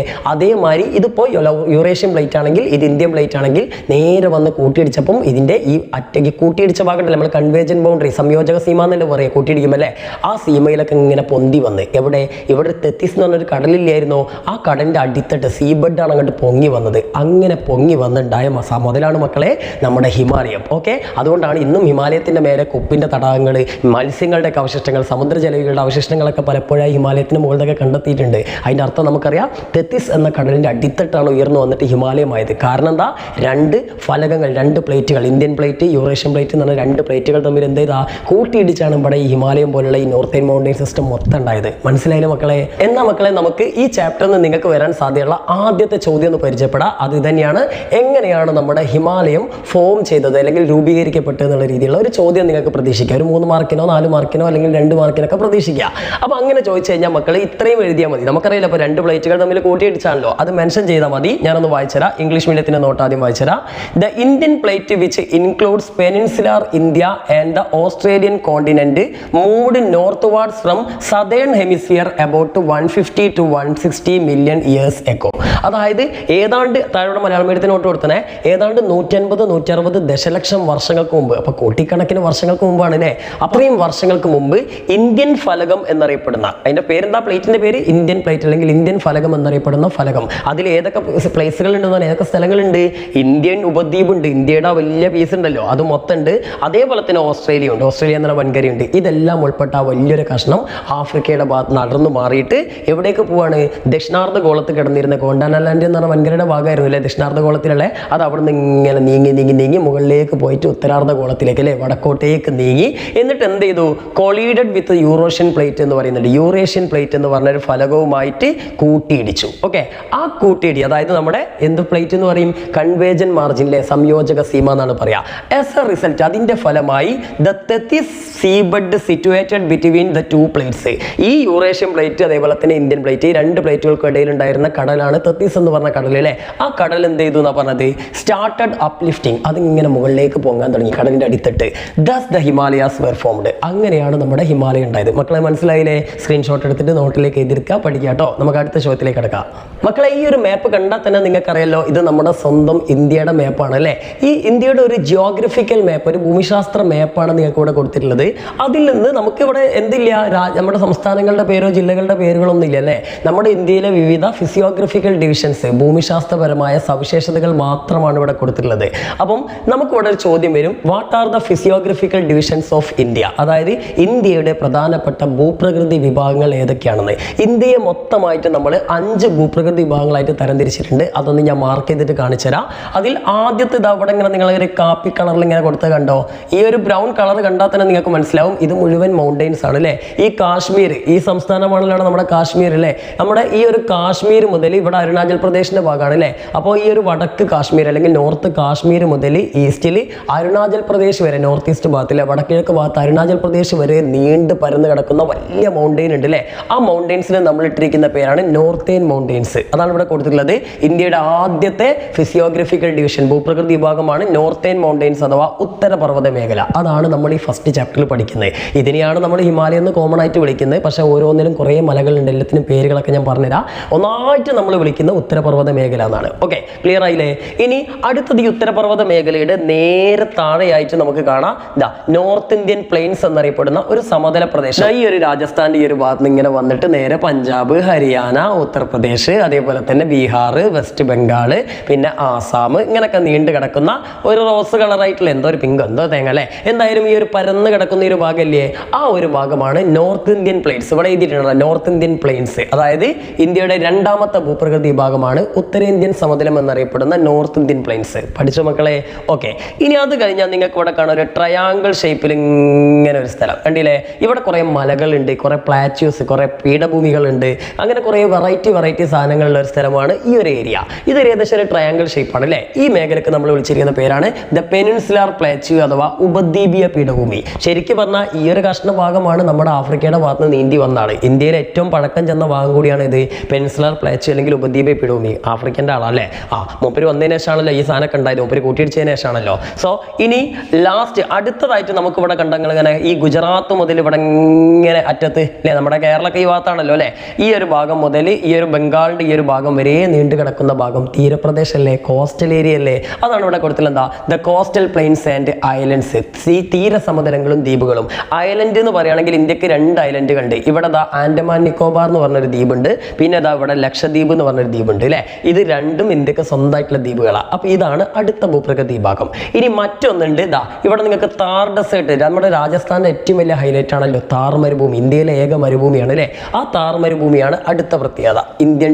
അതേമാതിരി ഇതിപ്പോൾ യൂറേഷ്യൻ പ്ലേറ്റ് ആണെങ്കിൽ ഇത് ഇന്ത്യൻ പ്ലേറ്റ് ആണെങ്കിൽ നേരെ വന്ന് കൂട്ടിയിടിച്ചപ്പം ഇതിന്റെ ഈ അറ്റയ്ക്ക് കൂട്ടിയിടിച്ച ഭാഗത്തിൽ നമ്മൾ കൺവേജൻ ബൗണ്ടറി സംയോജക സീമ എന്നല്ലേ പറയുക കൂട്ടിയിടിക്കുമ്പോൾ അല്ലേ? ആ സീമയിലൊക്കെ ഇങ്ങനെ പൊന്തി വന്ന്. എവിടെ? ഇവിടെ തെത്തിസ് എന്ന് പറഞ്ഞൊരു കടലില്ലായിരുന്നോ? ആ കടലിന്റെ അടിത്തട്ട് സീബഡ് ആണ് അങ്ങോട്ട് പൊങ്ങി വന്നത്. അങ്ങനെ പൊങ്ങി വന്നുണ്ടായ മസാ മുതലാണ് മക്കളെ നമ്മുടെ ഹിമാലയം. ഓക്കെ? അതുകൊണ്ടാണ് ഇന്നും ഹിമാലയത്തിന്റെ മേലെ കുപ്പിന്റെ തടാകങ്ങൾ മത്സ്യങ്ങളുടെ ഒക്കെ അവശിഷ്ടങ്ങൾ സമുദ്രജലവികളുടെ അവശിഷ്ടങ്ങളൊക്കെ പലപ്പോഴായി ഹിമാലയത്തിന് മുകളിലൊക്കെ കണ്ടെത്തിയിട്ടുണ്ട്. അതിന്റെ അർത്ഥം നമുക്കറിയാം തെത്തിസ് എന്ന കടലിന്റെ അടിത്തട്ടാണ് ഉയർന്നു വന്നിട്ട് ഹിമാലയമായത്. കാരണം എന്താ? രണ്ട് ഫലകങ്ങൾ രണ്ട് പ്ലേറ്റുകൾ. ഇന്ത്യൻ പ്ലേറ്റ് യൂറേഷ്യൻ പ്ലേറ്റ് എന്ന് പറഞ്ഞ രണ്ട് പ്ലേറ്റുകൾ തമ്മിൽ എന്ത് ചെയ്താ? കൂട്ടിയിടിച്ചാണ് ഇവിടെ ഈ ഹിമാലയം പോലുള്ള ഈ നോർത്ത് ഇന്ത്യൻ മൗണ്ടൈൻ സിസ്റ്റം മൊത്തം ഉണ്ടായത്. മനസ്സിലായത് മക്കളെ? എന്നാ മക്കളെ നമുക്ക് ഈ ചാപ്റ്ററിൽ നിന്ന് നിങ്ങൾക്ക് വരാൻ സാധ്യതയുള്ള ആദ്യത്തെ ചോദ്യം ഒന്ന് പരിചയപ്പെടാം. അത് തന്നെയാണ് എങ്ങനെയാണ് നമ്മുടെ ഹിമാലയം ഫോം ചെയ്തത് അല്ലെങ്കിൽ രൂപീകരിക്കപ്പെട്ടത് എന്നുള്ള രീതിയിലുള്ള ഒരു ചോദ്യം നിങ്ങൾക്ക് പ്രതീക്ഷിക്കാം. ഒരു മൂന്ന് മാർക്കിനോ നാല് മാർക്കിനോ അല്ലെങ്കിൽ രണ്ട് മാർക്കിനൊക്കെ പ്രതീക്ഷിക്കുക അപ്പോൾ അങ്ങനെ ചോദിച്ചു കഴിഞ്ഞാൽ മക്കൾ ഇത്രയും എഴുതിയാൽ മതി. നമുക്കറിയില്ല അപ്പോൾ രണ്ട് പ്ലേറ്റുകൾ തമ്മിൽ കൂട്ടിയിടിച്ചാണല്ലോ. അത് മെൻഷൻ ചെയ്താൽ മതി. ഞാനൊന്ന് വായിച്ചുതരാം ഇംഗ്ലീഷ് മീഡിയത്തിന്റെ നോട്ട് ആദ്യം വായിച്ചുതരാം the Indian plate which includes peninsular India and the Australian continent moved northwards from southern hemisphere about one fifty two one sixty million years ago അതായത് ഏതാണ്ട് താഴെ മലയാളം മീഡിയത്തിന് നോട്ട് കൊടുത്തനെ ഏതാണ്ട് നൂറ്റൻപത് നൂറ്ററുപത് ദശലക്ഷം വർഷങ്ങൾക്ക് മുമ്പ് അപ്പൊ കോട്ടിക്കണക്കിന് വർഷങ്ങൾക്ക് മുമ്പാണ് അല്ലേ അത്രയും വർഷങ്ങൾക്ക് മുമ്പ് ഇന്ത്യൻ ഫലകം എന്നറിയപ്പെടുന്ന അതിന്റെ പേരെന്താ? പ്ലേറ്റിന്റെ പേര്? ഇന്ത്യൻ പ്ലേറ്റ് അല്ലെങ്കിൽ ഇന്ത്യൻ ഫലകം എന്നറിയപ്പെടുന്ന ഫലകം. അതിൽ ഏതൊക്കെ പ്ലേസുകൾ ഉണ്ടെന്ന് ഏതൊക്കെ സ്ഥലങ്ങളുണ്ട്? ഇന്ത്യൻ ഉപദ്വീപ് ഉണ്ട് ഇന്ത്യയുടെ വലിയ പീസ് ഉണ്ടല്ലോ. അത് മൊത്തം ഉണ്ട് അതേപോലെ തന്നെ ഓസ്ട്രേലിയ ഉണ്ട് ഓസ്ട്രേലിയ എന്ന വൻകരയുണ്ട്. ഇതെല്ലാം ഉൾപ്പെട്ട വലിയൊരു കഷ്ണം ആഫ്രിക്കയുടെ നടന്നു മാറിയിട്ട് എവിടേക്ക് പോവാണ്? ദക്ഷിണാർദ്ധ ഗോളത്ത് കിടന്നിരുന്ന കോണ്ടാനാലാൻഡ് എന്ന് പറഞ്ഞ വൻകരയുടെ ഭാഗമായിരുന്നു അല്ലേ? ദക്ഷിണാർദ്ധ ഗോളത്തിലുള്ള അത് അവിടെ നിന്ന് ഇങ്ങനെ നീങ്ങി നീങ്ങി നീങ്ങി മുകളിലേക്ക് പോയിട്ട് ഉത്തരാർദ്ധ ഗോളത്തിലേക്ക് അല്ലേ? വടക്കോട്ടേക്ക് നീങ്ങി. എന്നിട്ട് എന്ത് ചെയ്തു? കൊളീഡഡ് വിത്ത് യൂറോഷ്യൻ പ്ലേറ്റ് എന്ന് പറയുന്നുണ്ട്. യൂറേഷ്യൻ പ്ലേറ്റ് എന്ന് പറഞ്ഞ ഒരു ഫലകവുമായിട്ട് കൂട്ടിയിടിച്ചു. ഓക്കെ? ആ കൂട്ടിയിടി. അതായത് നമ്മുടെ എന്ത് പ്ലേറ്റ് എന്ന് പറയും? കൺവേജൻ മാർജിനിലെ സംയോജക സീമ എന്നാണ് പറയാ. ആസ് എ റിസൾട്ട് അതിന്റെ ഫലമായി the Tethys seabed situated between the two plates ഈ യൂറേഷ്യൻ പ്ലേറ്റ് അതേപോലെ തന്നെ ഇന്ത്യൻ പ്ലേറ്റ് ഈ രണ്ട് പ്ലേറ്റുകൾക്ക് ഇടയിൽ ഉണ്ടായിരുന്ന കടലാണ് തെത്തീസ് എന്ന് പറഞ്ഞ കടൽ അല്ലേ? ആ കടൽ എന്ത് ചെയ്തു എന്നാ പറഞ്ഞത്? സ്റ്റാർട്ടഡ് അപ്ലിഫ്റ്റിംഗ് അതിങ്ങനെ മുകളിലേക്ക് പൊങ്ങാൻ തുടങ്ങി കടലിന്റെ അടിത്തട്ട്. Thus the Himalayas were formed അങ്ങനെയാണ് നമ്മുടെ ഹിമാലയ ഉണ്ടായത്. മക്കളെ മനസ്സിലായില്ലേ? സ്ക്രീൻഷോട്ട് എടുത്തിട്ട് നോട്ടിലേക്ക് എതിർക്കുക പഠിക്കുക കേട്ടോ. നമുക്ക് അടുത്ത ചോദ്യത്തിലേക്ക് കിടക്കാം. മക്കളെ ഈ ഒരു മാപ്പ് കണ്ടാൽ തന്നെ നിങ്ങൾക്കറിയാലോ ഇത് നമ്മുടെ സ്വന്തം ഇന്ത്യയുടെ മാപ്പാണ് അല്ലേ? ഈ ഇന്ത്യയുടെ ഒരു ജിയോഗ്രഫിക്കൽ മാപ്പ് ഒരു ഭൂമിശാസ്ത്ര മാപ്പാണ് നിങ്ങൾക്ക് ഇവിടെ കൊടുത്തിട്ടുള്ളത്. അതിൽ നിന്ന് നമുക്കിവിടെ എന്തില്ല? നമ്മുടെ സംസ്ഥാനങ്ങളുടെ പേരോ ജില്ലകളുടെ പേരുകളൊന്നും ഇല്ല അല്ലേ? നമ്മുടെ ഇന്ത്യയിലെ വിവിധ ഫിസിയോഗ്രഫിക്കൽ ഡിവിഷൻസ് ഭൂമിശാസ്ത്രപരമായ സവിശേഷതകൾ മാത്രമാണ് ഇവിടെ കൊടുത്തിട്ടുള്ളത്. അപ്പം നമുക്കിവിടെ ഒരു ചോദ്യം വരും. What are the physiographical divisions of India അതായത് ഇന്ത്യയുടെ പ്രധാനപ്പെട്ട ഭൂപ്രകൃതി വിഭാഗങ്ങൾ ഏതൊക്കെയാണെന്ന്. ഇന്ത്യയെ മൊത്തമായിട്ട് നമ്മൾ അഞ്ച് ഭൂപ്രകൃതി വിഭാഗങ്ങളായിട്ട് തരംതിരിച്ചിട്ടുണ്ട്. അതൊന്ന് ഞാൻ മാർക്ക് ചെയ്തിട്ട് കാണിച്ചു തരാം അതിൽ ആദ്യത്തെ ഇത് അവിടെ ഇങ്ങനെ ഒരു കാപ്പി കളറിൽ ഇങ്ങനെ കൊടുത്ത് കണ്ടോ? ഈ ഒരു ബ്രൗൺ കളർ കണ്ടാൽ തന്നെ നിങ്ങൾക്ക് മനസ്സിലാവും. ഇത് മുഴുവൻ മൗണ്ടെയിൻസ് ആണ് അല്ലേ? ഈ കാശ്മീർ ഈ സംസ്ഥാനമാണല്ലോ നമ്മുടെ കാശ്മീർ അല്ലേ? നമ്മുടെ ഈ ഒരു കാശ്മീർ മുതൽ ഇവിടെ അരുണാചൽ പ്രദേശിന്റെ ഭാഗമാണ് അല്ലേ? അപ്പോൾ ഈ ഒരു വടക്ക് കാശ്മീർ അല്ലെങ്കിൽ നോർത്ത് കാശ്മീർ മുതൽ ഈസ്റ്റിൽ അരുണാചൽ പ്രദേശ് വരെ നോർത്ത് ഈസ്റ്റ് ഭാഗത്തിലെ വടക്കിഴക്ക് ഭാഗത്ത് അരുണാചൽ പ്രദേശ് വരെ നീണ്ട് പരന്ന് കിടക്കുന്ന വലിയ മൗണ്ടെയിൻ ഉണ്ട് അല്ലേ? ആ മൗണ്ടെയിൻസിന് നമ്മൾ ഇട്ടിരിക്കുന്ന പേരാണ് നോർത്തേൻ മൗണ്ടെയിൻസ് അതാണ് ഇവിടെ കൊടുത്തിട്ടുള്ളത്. ഇന്ത്യയുടെ ആദ്യത്തെ ഫിസിയോഗ്രഫിക്കൽ ഡിവിഷൻ ഭൂപ്രകൃതി വിഭാഗമാണ് നോർത്തേൺ മൗണ്ടെയിൻസ് അഥവാ ഉത്തരപർവത മേഖല. അതാണ് നമ്മൾ ഈ ഫസ്റ്റ് ചാപ്റ്ററിൽ പഠിക്കുന്നത്. ഇതിനെയാണ് നമ്മൾ ഹിമാലയം എന്ന് കോമൺ ആയിട്ട് വിളിക്കുന്നത്. പക്ഷേ ഓരോന്നിനും കുറേ മലകളുണ്ട്. എല്ലാത്തിനും പേരുകളൊക്കെ ഞാൻ പറഞ്ഞുതരാം. ഒന്നായിട്ട് നമ്മൾ വിളിക്കുന്ന ഉത്തരപർവത മേഖല എന്നാണ്. ഓക്കെ ക്ലിയർ ആയില്ലേ? ഇനി അടുത്തത് ഈ ഉത്തരപർവത മേഖലയുടെ നേരെ താഴെയായിട്ട് നമുക്ക് കാണാം. ഇതാ നോർത്ത് ഇന്ത്യൻ പ്ലെയിൻസ് എന്നറിയപ്പെടുന്ന ഒരു സമതല പ്രദേശം. ഈ ഒരു രാജസ്ഥാന്റെ ഈ ഒരു ഭാഗത്ത് ഇങ്ങനെ വന്നിട്ട് നേരെ പഞ്ചാബ് ഹരിയാന ഉത്തർപ്രദേശ് അതേപോലെ തന്നെ ബീഹാർ വെസ്റ്റ് ബംഗാൾ പിന്നെ ആസാം ഇങ്ങനെയൊക്കെ നീണ്ടു കിടക്കുന്ന ഒരു റോസ് കളറായിട്ടുള്ള എന്തോ ഒരു പിങ്ക് എന്തോ തേങ്ങ അല്ലേ? എന്തായാലും ഈ ഒരു പരന്ന് കിടക്കുന്ന ഒരു ഭാഗമല്ലേ ആ ഒരു ഭാഗമാണ് നോർത്ത് ഇന്ത്യൻ പ്ലെയിൻസ് ഇവിടെ എഴുതിയിട്ടുണ്ട് നോർത്ത് ഇന്ത്യൻ പ്ലെയിൻസ് അതായത് ഇന്ത്യയുടെ രണ്ടാമത്തെ ഭൂപ്രകൃതി ഭാഗമാണ് ഉത്തരേന്ത്യൻ സമതലം എന്നറിയപ്പെടുന്ന നോർത്ത് ഇന്ത്യൻ പ്ലെയിൻസ് പഠിച്ചു മക്കളെ? ഓക്കെ ഇനി അത് കഴിഞ്ഞാൽ നിങ്ങൾക്ക് ഇവിടെ കാണാൻ ഒരു ട്രയാങ്കിൾ ഷേപ്പിൽ ഇങ്ങനെ ഒരു സ്ഥലം. കണ്ടില്ലേ? ഇവിടെ കുറേ മലകളുണ്ട് കുറേ പ്ലാറ്റ്യൂസ് കുറേ പീഠഭൂമികളുണ്ട്. അങ്ങനെ കുറേ വെറൈറ്റി വെറൈറ്റി സാധനങ്ങളുള്ള ഒരു സ്ഥലമാണ് ഈ ഒരു ഏരിയ. ഇതൊരു ഏകദേശം ഒരു ട്രയാങ്കിൾ ഷേപ്പാണ് അല്ലേ? ഈ മേഖലയ്ക്ക് നമ്മൾ വിളിച്ചിരിക്കുന്ന പേരാണ് ദ പെനിൻസുലാർ പ്ലേച്ചു അഥവാ ഉപദ്വീപീയ പീഠഭൂമി. ശരിക്കും പറഞ്ഞാൽ ഈ ഒരു കഷ്ണ ഭാഗമാണ് നമ്മുടെ ആഫ്രിക്കയുടെ ഭാഗത്ത് നീന്തി വന്നാണ് ഇന്ത്യയിലെ ഏറ്റവും പഴക്കം ചെന്ന ഭാഗം കൂടിയാണ് ഇത് പെനിൻസുലാർ പ്ലാറ്റ്യൂ അല്ലെങ്കിൽ ഉപദ്വീപീയ പീഠഭൂമി. ആഫ്രിക്കന്റെ അല്ലേ? ആ മൂപ്പര് വന്നതിന് ശേഷമാണല്ലോ ഈ സാധനമൊക്കെ ഉണ്ടായത്. മൂപ്പര് കൂട്ടിയിടിച്ചതിന് ശേഷമാണല്ലോ. സോ ഇനി ലാസ്റ്റ് അടുത്തതായിട്ട് നമുക്ക് ഇവിടെ കണ്ടങ്ങൾ ഇങ്ങനെ ഈ ഗുജറാത്ത് മുതൽ ഇവിടെ ഇങ്ങനെ അറ്റത്ത് അല്ലേ? നമ്മുടെ കേരളമൊക്കെ ഈ ഭാഗത്താണല്ലോ അല്ലേ? ഈ ഒരു ഭാഗം മുതൽ ഈ ഒരു ബംഗാളിന്റെ ഈ ഒരു ഭാഗം വരെ നീണ്ടു കിടക്കുന്ന ഭാഗം തീരപ്രദേശമല്ലേ കോസ്റ്റൽ ഏരിയ അല്ലേ? അതാണ് ഇവിടെ കൊടുത്തില്ല എന്താ? The coastal plains and islands ഈ തീരസമുദ്രങ്ങളും ദ്വീപുകളും. ഐലൻഡ് എന്ന് പറയുകയാണെങ്കിൽ ഇന്ത്യയ്ക്ക് രണ്ട് ഐലൻഡുകൾ ഉണ്ട് ഇവിടെ ദാ ആൻഡമാൻ നിക്കോബാർ എന്ന് പറഞ്ഞൊരു ദ്വീപുണ്ട്. പിന്നെ ദാ ഇവിടെ ലക്ഷദ്വീപ് എന്ന് പറഞ്ഞൊരു ദ്വീപുണ്ട് അല്ലേ? ഇത് രണ്ടും ഇന്ത്യയ്ക്ക് സ്വന്തമായിട്ടുള്ള ദ്വീപുകളാണ് അപ്പോൾ ഇതാണ് അടുത്ത ഭൂപ്രകൃതി ഭാഗം ഇനി മറ്റൊന്നുണ്ട്. ഇതാ ഇവിടെ നിങ്ങൾക്ക് താർ ഡെസേർട്ട് നമ്മുടെ രാജസ്ഥാന്റെ ഏറ്റവും വലിയ ഹൈലൈറ്റ് ആണല്ലോ താർ മരുഭൂമി ഇന്ത്യയിലെ ഏക മരുഭൂമിയാണ് അല്ലേ? ആ താർ മരുഭൂമിയാണ് അടുത്ത പ്രത്യേകത. ഇന്ത്യൻ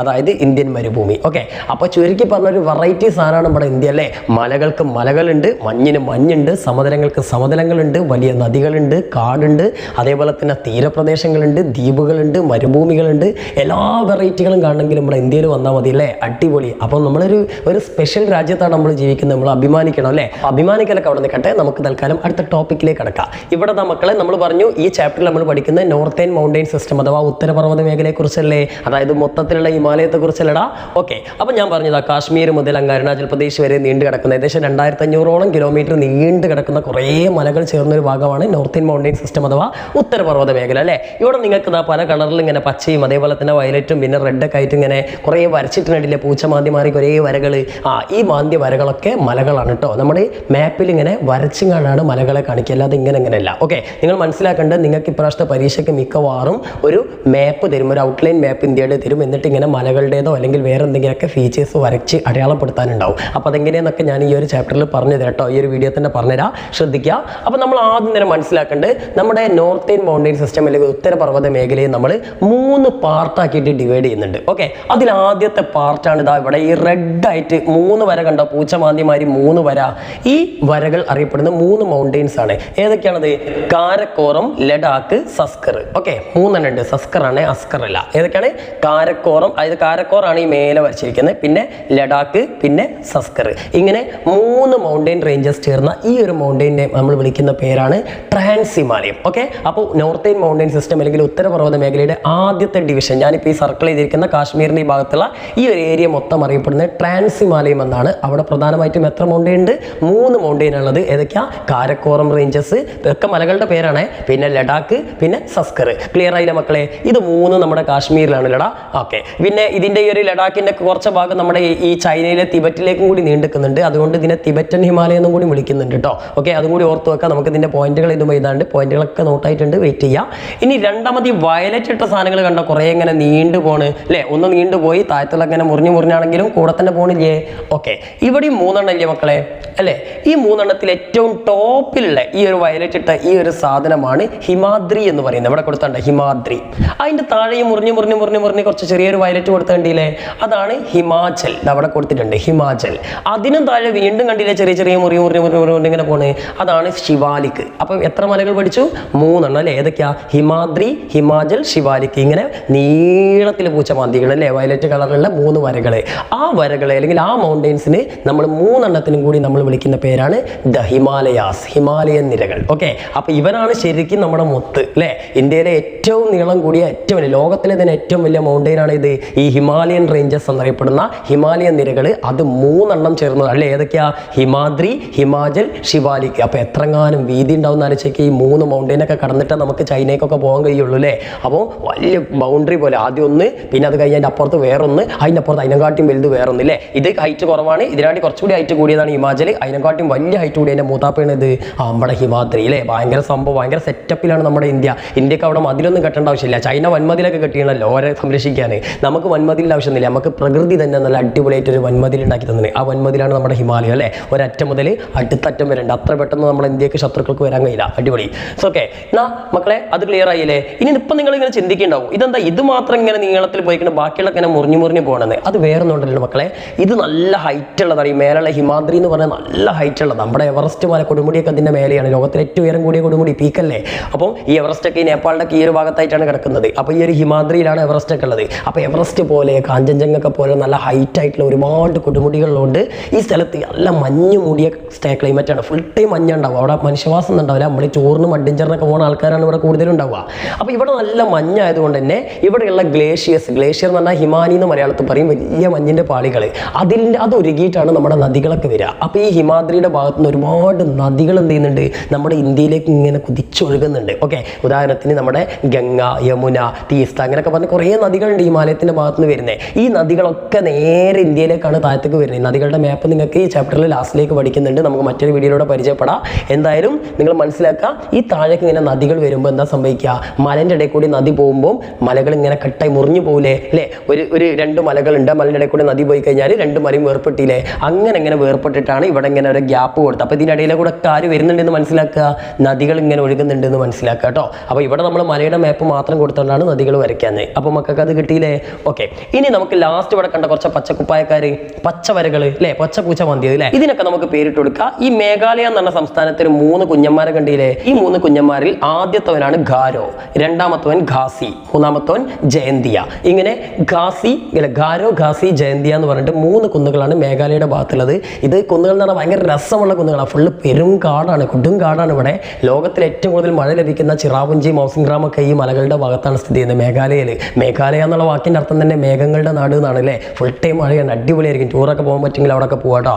അതായത് ഇന്ത്യൻ മരുഭൂമി. ഓക്കെ അപ്പോൾ ചുരുക്കി പറഞ്ഞ ഒരു വെറൈറ്റി സാധനമാണ് നമ്മുടെ ഇന്ത്യ അല്ലേ? മലകൾക്ക് മലകളുണ്ട് മഞ്ഞിന് മഞ്ഞുണ്ട് സമതലങ്ങൾക്ക് സമതലങ്ങളുണ്ട് വലിയ നദികളുണ്ട് കാടുണ്ട് അതേപോലെ തന്നെ തീരപ്രദേശങ്ങളുണ്ട് ദ്വീപുകളുണ്ട് മരുഭൂമികളുണ്ട്. എല്ലാ വെറൈറ്റികളും കാണണമെങ്കിൽ നമ്മുടെ ഇന്ത്യയിൽ വന്നാൽ മതി അല്ലേ? അടിപൊളി. അപ്പോൾ നമ്മളൊരു ഒരു സ്പെഷ്യൽ രാജ്യത്താണ് നമ്മൾ ജീവിക്കുന്നത് നമ്മൾ അഭിമാനിക്കണം അല്ലേ? അഭിമാനിക്കലൊക്കെ അവിടെ നിൽക്കട്ടെ നമുക്ക് തൽക്കാലം അടുത്ത ടോപ്പിക്കിലേക്ക് കിടക്കാം. ഇവിടെ മക്കളെ നമ്മൾ പറഞ്ഞു ഈ ചാപ്റ്ററിൽ നമ്മൾ പഠിക്കുന്നത് നോർത്തേൺ മൗണ്ടൈൻ സിസ്റ്റം അഥവാ ഉത്തരപർവത മേഖലയെക്കുറിച്ചല്ലേ അതായത് മൊത്തത്തിലുള്ള ഹിമാലയത്തെക്കുറിച്ചല്ലടാ? ഓക്കെ അപ്പോൾ ഞാൻ പറഞ്ഞതാ കാശ്മീർ മുതൽ അങ്ങ് അരുണാചൽ പ്രദേശ് വരെ നീണ്ടു കിടക്കുന്ന ഏകദേശം രണ്ടായിരത്തി അഞ്ഞൂറോളം കിലോമീറ്റർ നീണ്ടു കിടക്കുന്ന കുറേ മലകൾ ചേർന്നൊരു ഭാഗമാണ് നോർത്ത് ഇന്ത്യൻ മൗണ്ടൈൻ സിസ്റ്റം അഥവാ ഉത്തരപർവത മേഖല അല്ലേ? ഇവിടെ നിങ്ങൾക്ക് ഇതാ പല കളറിൽ ഇങ്ങനെ പച്ചയും അതേപോലെ തന്നെ വയലറ്റും പിന്നെ റെഡൊക്കെ ആയിട്ട് ഇങ്ങനെ കുറേ വരച്ചിട്ടുണ്ടില്ലേ പൂച്ചമാന്തി മാറി കുറേ വരകൾ ആ ഈ മാന്തി വരകളൊക്കെ മലകളാണ് കേട്ടോ നമ്മുടെ മാപ്പിൽ ഇങ്ങനെ വരച്ചും കാണാണ് മലകളെ കാണിക്കുക. അല്ലാതെ ഇങ്ങനെ ഇങ്ങനെയല്ല. ഓക്കെ നിങ്ങൾ മനസ്സിലാക്കേണ്ടത് നിങ്ങൾക്ക് ഇപ്രാവശ്യത്തെ പരീക്ഷയ്ക്ക് മിക്കവാറും ഒരു മാപ്പ് തരും. ഒരു ഔട്ട്ലൈൻ മാപ്പ് ഇന്ത്യ ഇന്ത്യയുടെ തരും. എന്നിട്ട് ഇങ്ങനെ മലകളുടേതോ അല്ലെങ്കിൽ വേറെ എന്തെങ്കിലുമൊക്കെ ഫീച്ചേഴ്സ് വരച്ച് അടയാളപ്പെടുത്താനുണ്ടാവും. അപ്പോൾ അതെങ്ങനെയെന്നൊക്കെ ഞാൻ ഈ ഒരു ചാപ്റ്ററിൽ പറഞ്ഞു തരാം കേട്ടോ ഈ ഒരു വീഡിയോ തന്നെ പറഞ്ഞുതരാം. ശ്രദ്ധിക്കുക അപ്പോൾ നമ്മൾ ആദ്യം തന്നെ മനസ്സിലാക്കേണ്ടത് നമ്മുടെ നോർത്ത് ഇന്ത്യൻ മൗണ്ടൈൻ സിസ്റ്റം അല്ലെങ്കിൽ ഉത്തരപർവത മേഖലയെ നമ്മൾ മൂന്ന് പാർട്ടാക്കിയിട്ട് ഡിവൈഡ് ചെയ്യുന്നുണ്ട്. ഓക്കെ അതിൽ ആദ്യത്തെ പാർട്ടാണ് ഇതാ ഇവിടെ ഈ റെഡ് ആയിട്ട് മൂന്ന് വര കണ്ടോ? പൂച്ചമാന്തിമാരി മൂന്ന് വര. ഈ വരകൾ അറിയപ്പെടുന്ന മൂന്ന് മൗണ്ടെയ്ൻസ് ആണ്. ഏതൊക്കെയാണത്? കാരക്കോറം ലഡാക്ക് സസ്കർ. ഓക്കെ മൂന്നെണ്ണം ഉണ്ട്. സസ്കർ ആണ് അസ്കർ അല്ല. ഏതൊക്കെയാണ്? കാരക്കോറം അതായത് കാരക്കോറാണ് ഈ മേലെ വരച്ചിരിക്കുന്നത്. പിന്നെ ലഡാക്ക് പിന്നെ സസ്കർ. ഇങ്ങനെ മൂന്ന് മൗണ്ടെയിൻ റേഞ്ചസ് ചേർന്ന ഈ ഒരു മൗണ്ടെയിനെ നമ്മൾ വിളിക്കുന്ന പേരാണ് ട്രാൻസ് ഹിമാലയം ഓക്കെ അപ്പോൾ നോർത്തേൺ മൗണ്ടെയിൻ സിസ്റ്റം അല്ലെങ്കിൽ ഉത്തരപർവത മേഖലയുടെ ആദ്യത്തെ ഡിവിഷൻ ഞാനിപ്പോൾ ഈ സർക്കിൾ ചെയ്തിരിക്കുന്ന കാശ്മീരിന്റെ ഈ ഭാഗത്തുള്ള ഈ ഒരു ഏരിയ മൊത്തം അറിയപ്പെടുന്നത് ട്രാൻസ് ഹിമാലയം എന്നാണ്. അവിടെ പ്രധാനമായിട്ടും എത്ര മൗണ്ടൈൻ ഉണ്ട്? മൂന്ന് മൗണ്ടെയിൻ ഉള്ളത് ഏതൊക്കെയാ? കാരക്കോറം റേഞ്ചസ് ഇതൊക്കെ മലകളുടെ പേരാണ്. പിന്നെ ലഡാക്ക് പിന്നെ സസ്കർ. ക്ലിയർ ആയില്ല മക്കളെ? ഇത് മൂന്ന് നമ്മുടെ കാശ്മീരിലാണ് ലഡാ ഓക്കെ പിന്നെ ഇതിന്റെ ഈ ഒരു ലഡാക്കിന്റെ കുറച്ച് ഭാഗം നമ്മുടെ ഈ- ചൈനയിലെ തിബറ്റിലേക്കും കൂടി നീണ്ടുക്കുന്നുണ്ട് അതുകൊണ്ട് ഇതിനെ തിബറ്റൻ ഹിമാലയം എന്നും കൂടി വിളിക്കുന്നുണ്ട് കേട്ടോ ഓക്കെ അതും കൂടി ഓർത്ത് വെക്കാം. നമുക്ക് ഇതിന്റെ പോയിന്റുകൾ ഇതും എഴുതാണ്ട് പോയിന്റുകളൊക്കെ നോട്ടായിട്ടുണ്ട് വെയിറ്റ് ചെയ്യാം. ഇനി രണ്ടാമത് വയലറ്റ് ഇട്ട സാധനങ്ങൾ കണ്ട? കുറേ ഇങ്ങനെ നീണ്ടു പോണ്. അല്ലേ ഒന്ന് നീണ്ടുപോയി താഴത്തുള്ള ഇങ്ങനെ മുറിഞ്ഞു മുറിഞ്ഞാണെങ്കിലും കൂടെ തന്നെ പോണില്ലേ? ഓക്കെ. ഇവിടെയും മൂന്നെണ്ണം ഇല്ലേ മക്കളെ? അല്ലേ? ഈ മൂന്നെണ്ണത്തിൽ ഏറ്റവും ടോപ്പിലുള്ള ഈ ഒരു വയലറ്റ് ഇട്ട ഈ ഒരു സാധനമാണ് ഹിമാദ്രി എന്ന് പറയുന്നത്. ഇവിടെ കൊടുത്തുണ്ട് ഹിമാദ്രി. അതിന്റെ താഴെ മുറിഞ്ഞ് മുറിഞ്ഞ് മുറിഞ്ഞ് മുറിഞ്ഞ് കുറച്ച് ചെറിയൊരു വയലറ്റ് കൊടുത്തിട്ടില്ലേ അതാണ് ഹിമാചൽ. അവിടെ കൊടുത്തിട്ടുണ്ട് ഹിമാചൽ. അതിനും താഴെ വീണ്ടും കണ്ടില്ലേ ചെറിയ ചെറിയ മുറി മുറി മുറി മുറി ഇങ്ങനെ പോണ്. അതാണ് ശിവാലിക്ക്. അപ്പം എത്ര മലകൾ പഠിച്ചു? മൂന്നെണ്ണം അല്ലേ? ഏതൊക്കെയാ? ഹിമാദ്രി ഹിമാചൽ ശിവാലിക്ക്. ഇങ്ങനെ നീളത്തിൽ പൂച്ച മാന്തികൾ അല്ലേ? വയലറ്റ് കളറിലുള്ള മൂന്ന് വരകൾ ആ വരകളെ അല്ലെങ്കിൽ ആ മൗണ്ടെയിൻസിന് നമ്മൾ മൂന്നെണ്ണത്തിനും കൂടി നമ്മൾ വിളിക്കുന്ന പേരാണ് ദ ഹിമാലയാസ് ഹിമാലയൻ നിരകൾ. ഓക്കെ അപ്പൊ ഇവനാണ് ശരിക്കും നമ്മുടെ മുത്ത് അല്ലേ? ഇന്ത്യയിലെ ഏറ്റവും നീളം കൂടിയ ഏറ്റവും വലിയ ലോകത്തിലെ തന്നെ ഏറ്റവും വലിയ മൗണ്ടെയിൻ ആണ് ഇത് ഈ ഹിമാലയൻ റേഞ്ചസ് എന്നറിയപ്പെടുന്ന ഹിമാലയൻ നിരകൾ അത് മൂന്നെണ്ണം ചേർന്നത് അല്ലേ? ഏതൊക്കെയാ? ഹിമാദ്രി ഹിമാചൽ ശിവാലിക്. അപ്പൊ എത്രങ്ങാനും വീതി ഉണ്ടാവും ആലോചിക്കുക ഈ മൂന്ന് മൗണ്ടൈനൊക്കെ കടന്നിട്ട് നമുക്ക് ചൈനയ്ക്കൊക്കെ പോകാൻ കഴിയുള്ളൂ അല്ലേ? അപ്പോൾ വലിയ ബൗണ്ടറി പോലെ. ആദ്യം ഒന്ന് പിന്നെ അത് കഴിഞ്ഞ് അതിന്റെ അപ്പുറത്ത് വേറൊന്ന് അതിന്റെ അപ്പുറത്ത് അതിനെക്കാട്ടിയും വലുത് വേറൊന്ന് ഇല്ലേ ഇത് ഹൈറ്റ് കുറവാണ്. ഇതിനാണ്ടി കുറച്ചുകൂടി ഹൈറ്റ് കൂടിയതാണ് ഹിമാചൽ. അതിനെക്കാട്ടിയും വലിയ ഹൈറ്റ് കൂടി അതിന്റെ മൂത്താപ്പയാണ് ഇത് നമ്മുടെ ഹിമാദ്രി അല്ലേ? ഭയങ്കര സംഭവം ഭയങ്കര സെറ്റപ്പിലാണ് നമ്മുടെ ഇന്ത്യ. ഇന്ത്യയ്ക്ക് അവിടെ മതിലൊന്നും കെട്ടേണ്ട ആവശ്യമില്ല. ചൈന വൻമതിലൊക്കെ കെട്ടിയണല്ലോ ഓരെ സംരക്ഷിക്കാൻ നമുക്ക് വൻമതിലിന്റെ ആവശ്യമൊന്നുമില്ല. നമുക്ക് പ്രകൃതി തന്നെ നല്ല അടിപൊളിയായിട്ട് ഒരു വൻമതിൽ ഉണ്ടാക്കി തന്നെ ആ വൻമതിലാണ് നമ്മുടെ ഹിമാലയം അല്ലേ? ഒരറ്റം മുതൽ അടുത്തറ്റം വരേണ്ട അത്ര പെട്ടെന്ന് നമ്മൾ ഇന്ത്യയ്ക്ക് ശത്രുക്കൾക്ക് വരാൻ കഴിയില്ല. അടിപൊളി. സോ ഓക്കെ എന്നാ മക്കളെ അത് ക്ലിയർ ആയില്ലേ? ഇനി ഇപ്പം നിങ്ങൾ ഇങ്ങനെ ചിന്തിക്കുന്നുണ്ടാവും ഇതെന്താ? ഇത് മാത്രം ഇങ്ങനെ നീളത്തിൽ പോയിക്കണം ബാക്കിയുള്ള ഇങ്ങനെ മുറിഞ്ഞു മുറിഞ്ഞു പോകണമെന്ന് അത് വേറെ ഒന്നുണ്ടല്ലോ മക്കളെ. ഇത് നല്ല ഹൈറ്റ് ഉള്ളതാണ്. ഈ മേലുള്ള ഹിമാദ്രി എന്ന് പറഞ്ഞാൽ നല്ല ഹൈറ്റ് ഉള്ളത് നമ്മുടെ എവറസ്റ്റ് മല കൊടുമുടിയൊക്കെ അതിന്റെ മേലെയാണ്. ലോകത്തിലെ ഏറ്റവും ഉയരം കൂടിയ കൊടുമുടി പീക്കല്ലേ? അപ്പം ഈ എവറസ്റ്റ് ഒക്കെ ഈ നേപ്പാളിന്റെ ഈ ഒരു ഭാഗത്തായിട്ടാണ് കിടക്കുന്നത്. അപ്പോൾ ഈ ഒരു ഹിമാദ്രിയിലാണ് എവറസ്റ്റ് ഒക്കെ ഉള്ളത്. അപ്പോൾ എവറസ്റ്റ് പോലെ കാഞ്ചൻജംഗൊക്കെ പോലെ നല്ല ഹൈറ്റ് ആയിട്ടുള്ള ഒരുപാട് കൊടുമുടികളുണ്ട് ഈ സ്ഥലത്ത് നല്ല മഞ്ഞ് മൂടിയ സ്റ്റേ ക്ലൈമറ്റ് ആണ്. ഫുൾ ടൈം മഞ്ഞുണ്ടാവും അവിടെ മനുഷ്യവാസം ഉണ്ടാവില്ല. നമ്മൾ ഈ ചോറിനും അഡ്വഞ്ചറിനൊക്കെ പോകുന്ന ആൾക്കാരാണ് ഇവിടെ കൂടുതലും ഉണ്ടാവുക. അപ്പോൾ ഇവിടെ നല്ല മഞ്ഞായതുകൊണ്ട് തന്നെ ഇവിടെയുള്ള ഗ്ലേഷ്യേഴ്സ് ഗ്ലേഷ്യർ എന്ന് പറഞ്ഞാൽ ഹിമാനി എന്ന് മലയാളത്തിൽ പറയും വലിയ മഞ്ഞിന്റെ പാളികൾ അതിന്റെ അത് ഒരുക്കിയിട്ടാണ് നമ്മുടെ നദികളൊക്കെ വരിക. അപ്പോൾ ഈ ഹിമാദ്രിയുടെ ഭാഗത്തു നിന്ന് ഒരുപാട് നദികൾ എന്ത് ചെയ്യുന്നുണ്ട്? നമ്മുടെ ഇന്ത്യയിലേക്ക് ഇങ്ങനെ കുതിച്ചൊഴുകുന്നുണ്ട്. ഓക്കെ ഉദാഹരണത്തിന് നമ്മുടെ ഗംഗ യമുന തീസ്ത അങ്ങനെയൊക്കെ പറഞ്ഞ് കുറേ നദികളുണ്ട് ഹിമാലയത്തിന്റെ ഭാഗത്ത് നിന്ന് വരുന്നത് ഈ നദികളൊക്കെ നേരെ ഇന്ത്യയിലേക്കാണ് താഴത്തേക്ക് വരുന്നത്. നദികളുടെ മാപ്പ് നിങ്ങൾക്ക് ഈ ചാപ്റ്ററിൽ ലാസ്റ്റിലേക്ക് പഠിക്കുന്നുണ്ട്. നമുക്ക് മറ്റൊരു വീഡിയോയിലൂടെ പരിചയപ്പെടാം. എന്തായാലും നിങ്ങൾ മനസ്സിലാക്കുക ഈ താഴേക്ക് ഇങ്ങനെ നദികൾ വരുമ്പോൾ എന്താ സംഭവിക്കുക? മലന്റെ ഇടയിൽ കൂടി നദി പോകുമ്പോൾ മലകൾ ഇങ്ങനെ കട്ടായി മുറിഞ്ഞു പോകില്ലേ അല്ലേ? ഒരു ഒരു രണ്ട് മലകളുണ്ട്. മലന്റെ ഇടയിൽ കൂടി നദി പോയി കഴിഞ്ഞാൽ രണ്ട് മലയും വേർപ്പെട്ടില്ലേ? അങ്ങനെ ഇങ്ങനെ വേർപ്പെട്ടിട്ടാണ് ഇവിടെ ഇങ്ങനെ ഒരു ഗ്യാപ്പ് കൊടുത്തത്. അപ്പോൾ ഇതിനിടയിലെ കൂടെ കാര് വരുന്നുണ്ടെന്ന് മനസ്സിലാക്കുക? നദികൾ ഇങ്ങനെ ഒഴുകുന്നുണ്ടെന്ന് മനസ്സിലാക്കുക കേട്ടോ. അപ്പോൾ ഇവിടെ നമ്മൾ മലയുടെ മാപ്പ് മാത്രം കൊടുത്തുകൊണ്ടാണ് നദികൾ വരയ്ക്കുന്നത്. അപ്പോൾ മക്കൾക്ക് അത് കിട്ടിയില്ലേ? ഓക്കെ ഇനി നമുക്ക് ലാസ്റ്റ് ഇവിടെ കണ്ട കുറച്ച് പച്ചക്കുപ്പായക്കാർ പച്ചവരകൾ അല്ലേ? പച്ചപൂച്ച മന്തിയത് അല്ലേ? ഇതിനൊക്കെ നമുക്ക് പേരിട്ട് കൊടുക്കാം. ഈ മേഘാലയ എന്ന് പറഞ്ഞ സംസ്ഥാനത്തിന് മൂന്ന് കുഞ്ഞന്മാരെ കണ്ടില്ലേ? ഈ മൂന്ന് കുഞ്ഞന്മാരിൽ ആദ്യത്തവനാണ് ഗാരോ. രണ്ടാമത്തവൻ ഘാസി മൂന്നാമത്തവൻ ജയന്തിയ. ഇങ്ങനെ അല്ല ഗാരോ ഘാസി ജയന്തിയ എന്ന് പറഞ്ഞിട്ട് മൂന്ന് കുന്നുകളാണ് മേഘാലയയുടെ ഭാഗത്തുള്ളത്. ഇത് കുന്നുകൾ എന്ന് പറഞ്ഞാൽ ഭയങ്കര രസമുള്ള കുന്നുകളാണ് ഫുള്ള് പെരും കാടാണ് കൊടും കാടാണ് ഇവിടെ. ലോകത്തിൽ ഏറ്റവും കൂടുതൽ മഴ ലഭിക്കുന്ന ചിറാപുഞ്ചി മൗസിംഗ്രാമൊക്കെ ഈ മലകളുടെ ഭാഗത്താണ് സ്ഥിതി ചെയ്യുന്നത് മേഘാലയയിൽ മേഘാലയ എന്നുള്ള വാക്കിന്റെ അർത്ഥം തന്നെ മേഘങ്ങളുടെ നാട് എന്നാണ് അല്ലേ ഫുൾ ടൈം മഴയാണ് അടിപൊളിയായിരിക്കും. ടൂറൊക്കെ പോകാൻ പറ്റുമെങ്കിൽ അവിടെയൊക്കെ പോകാട്ടോ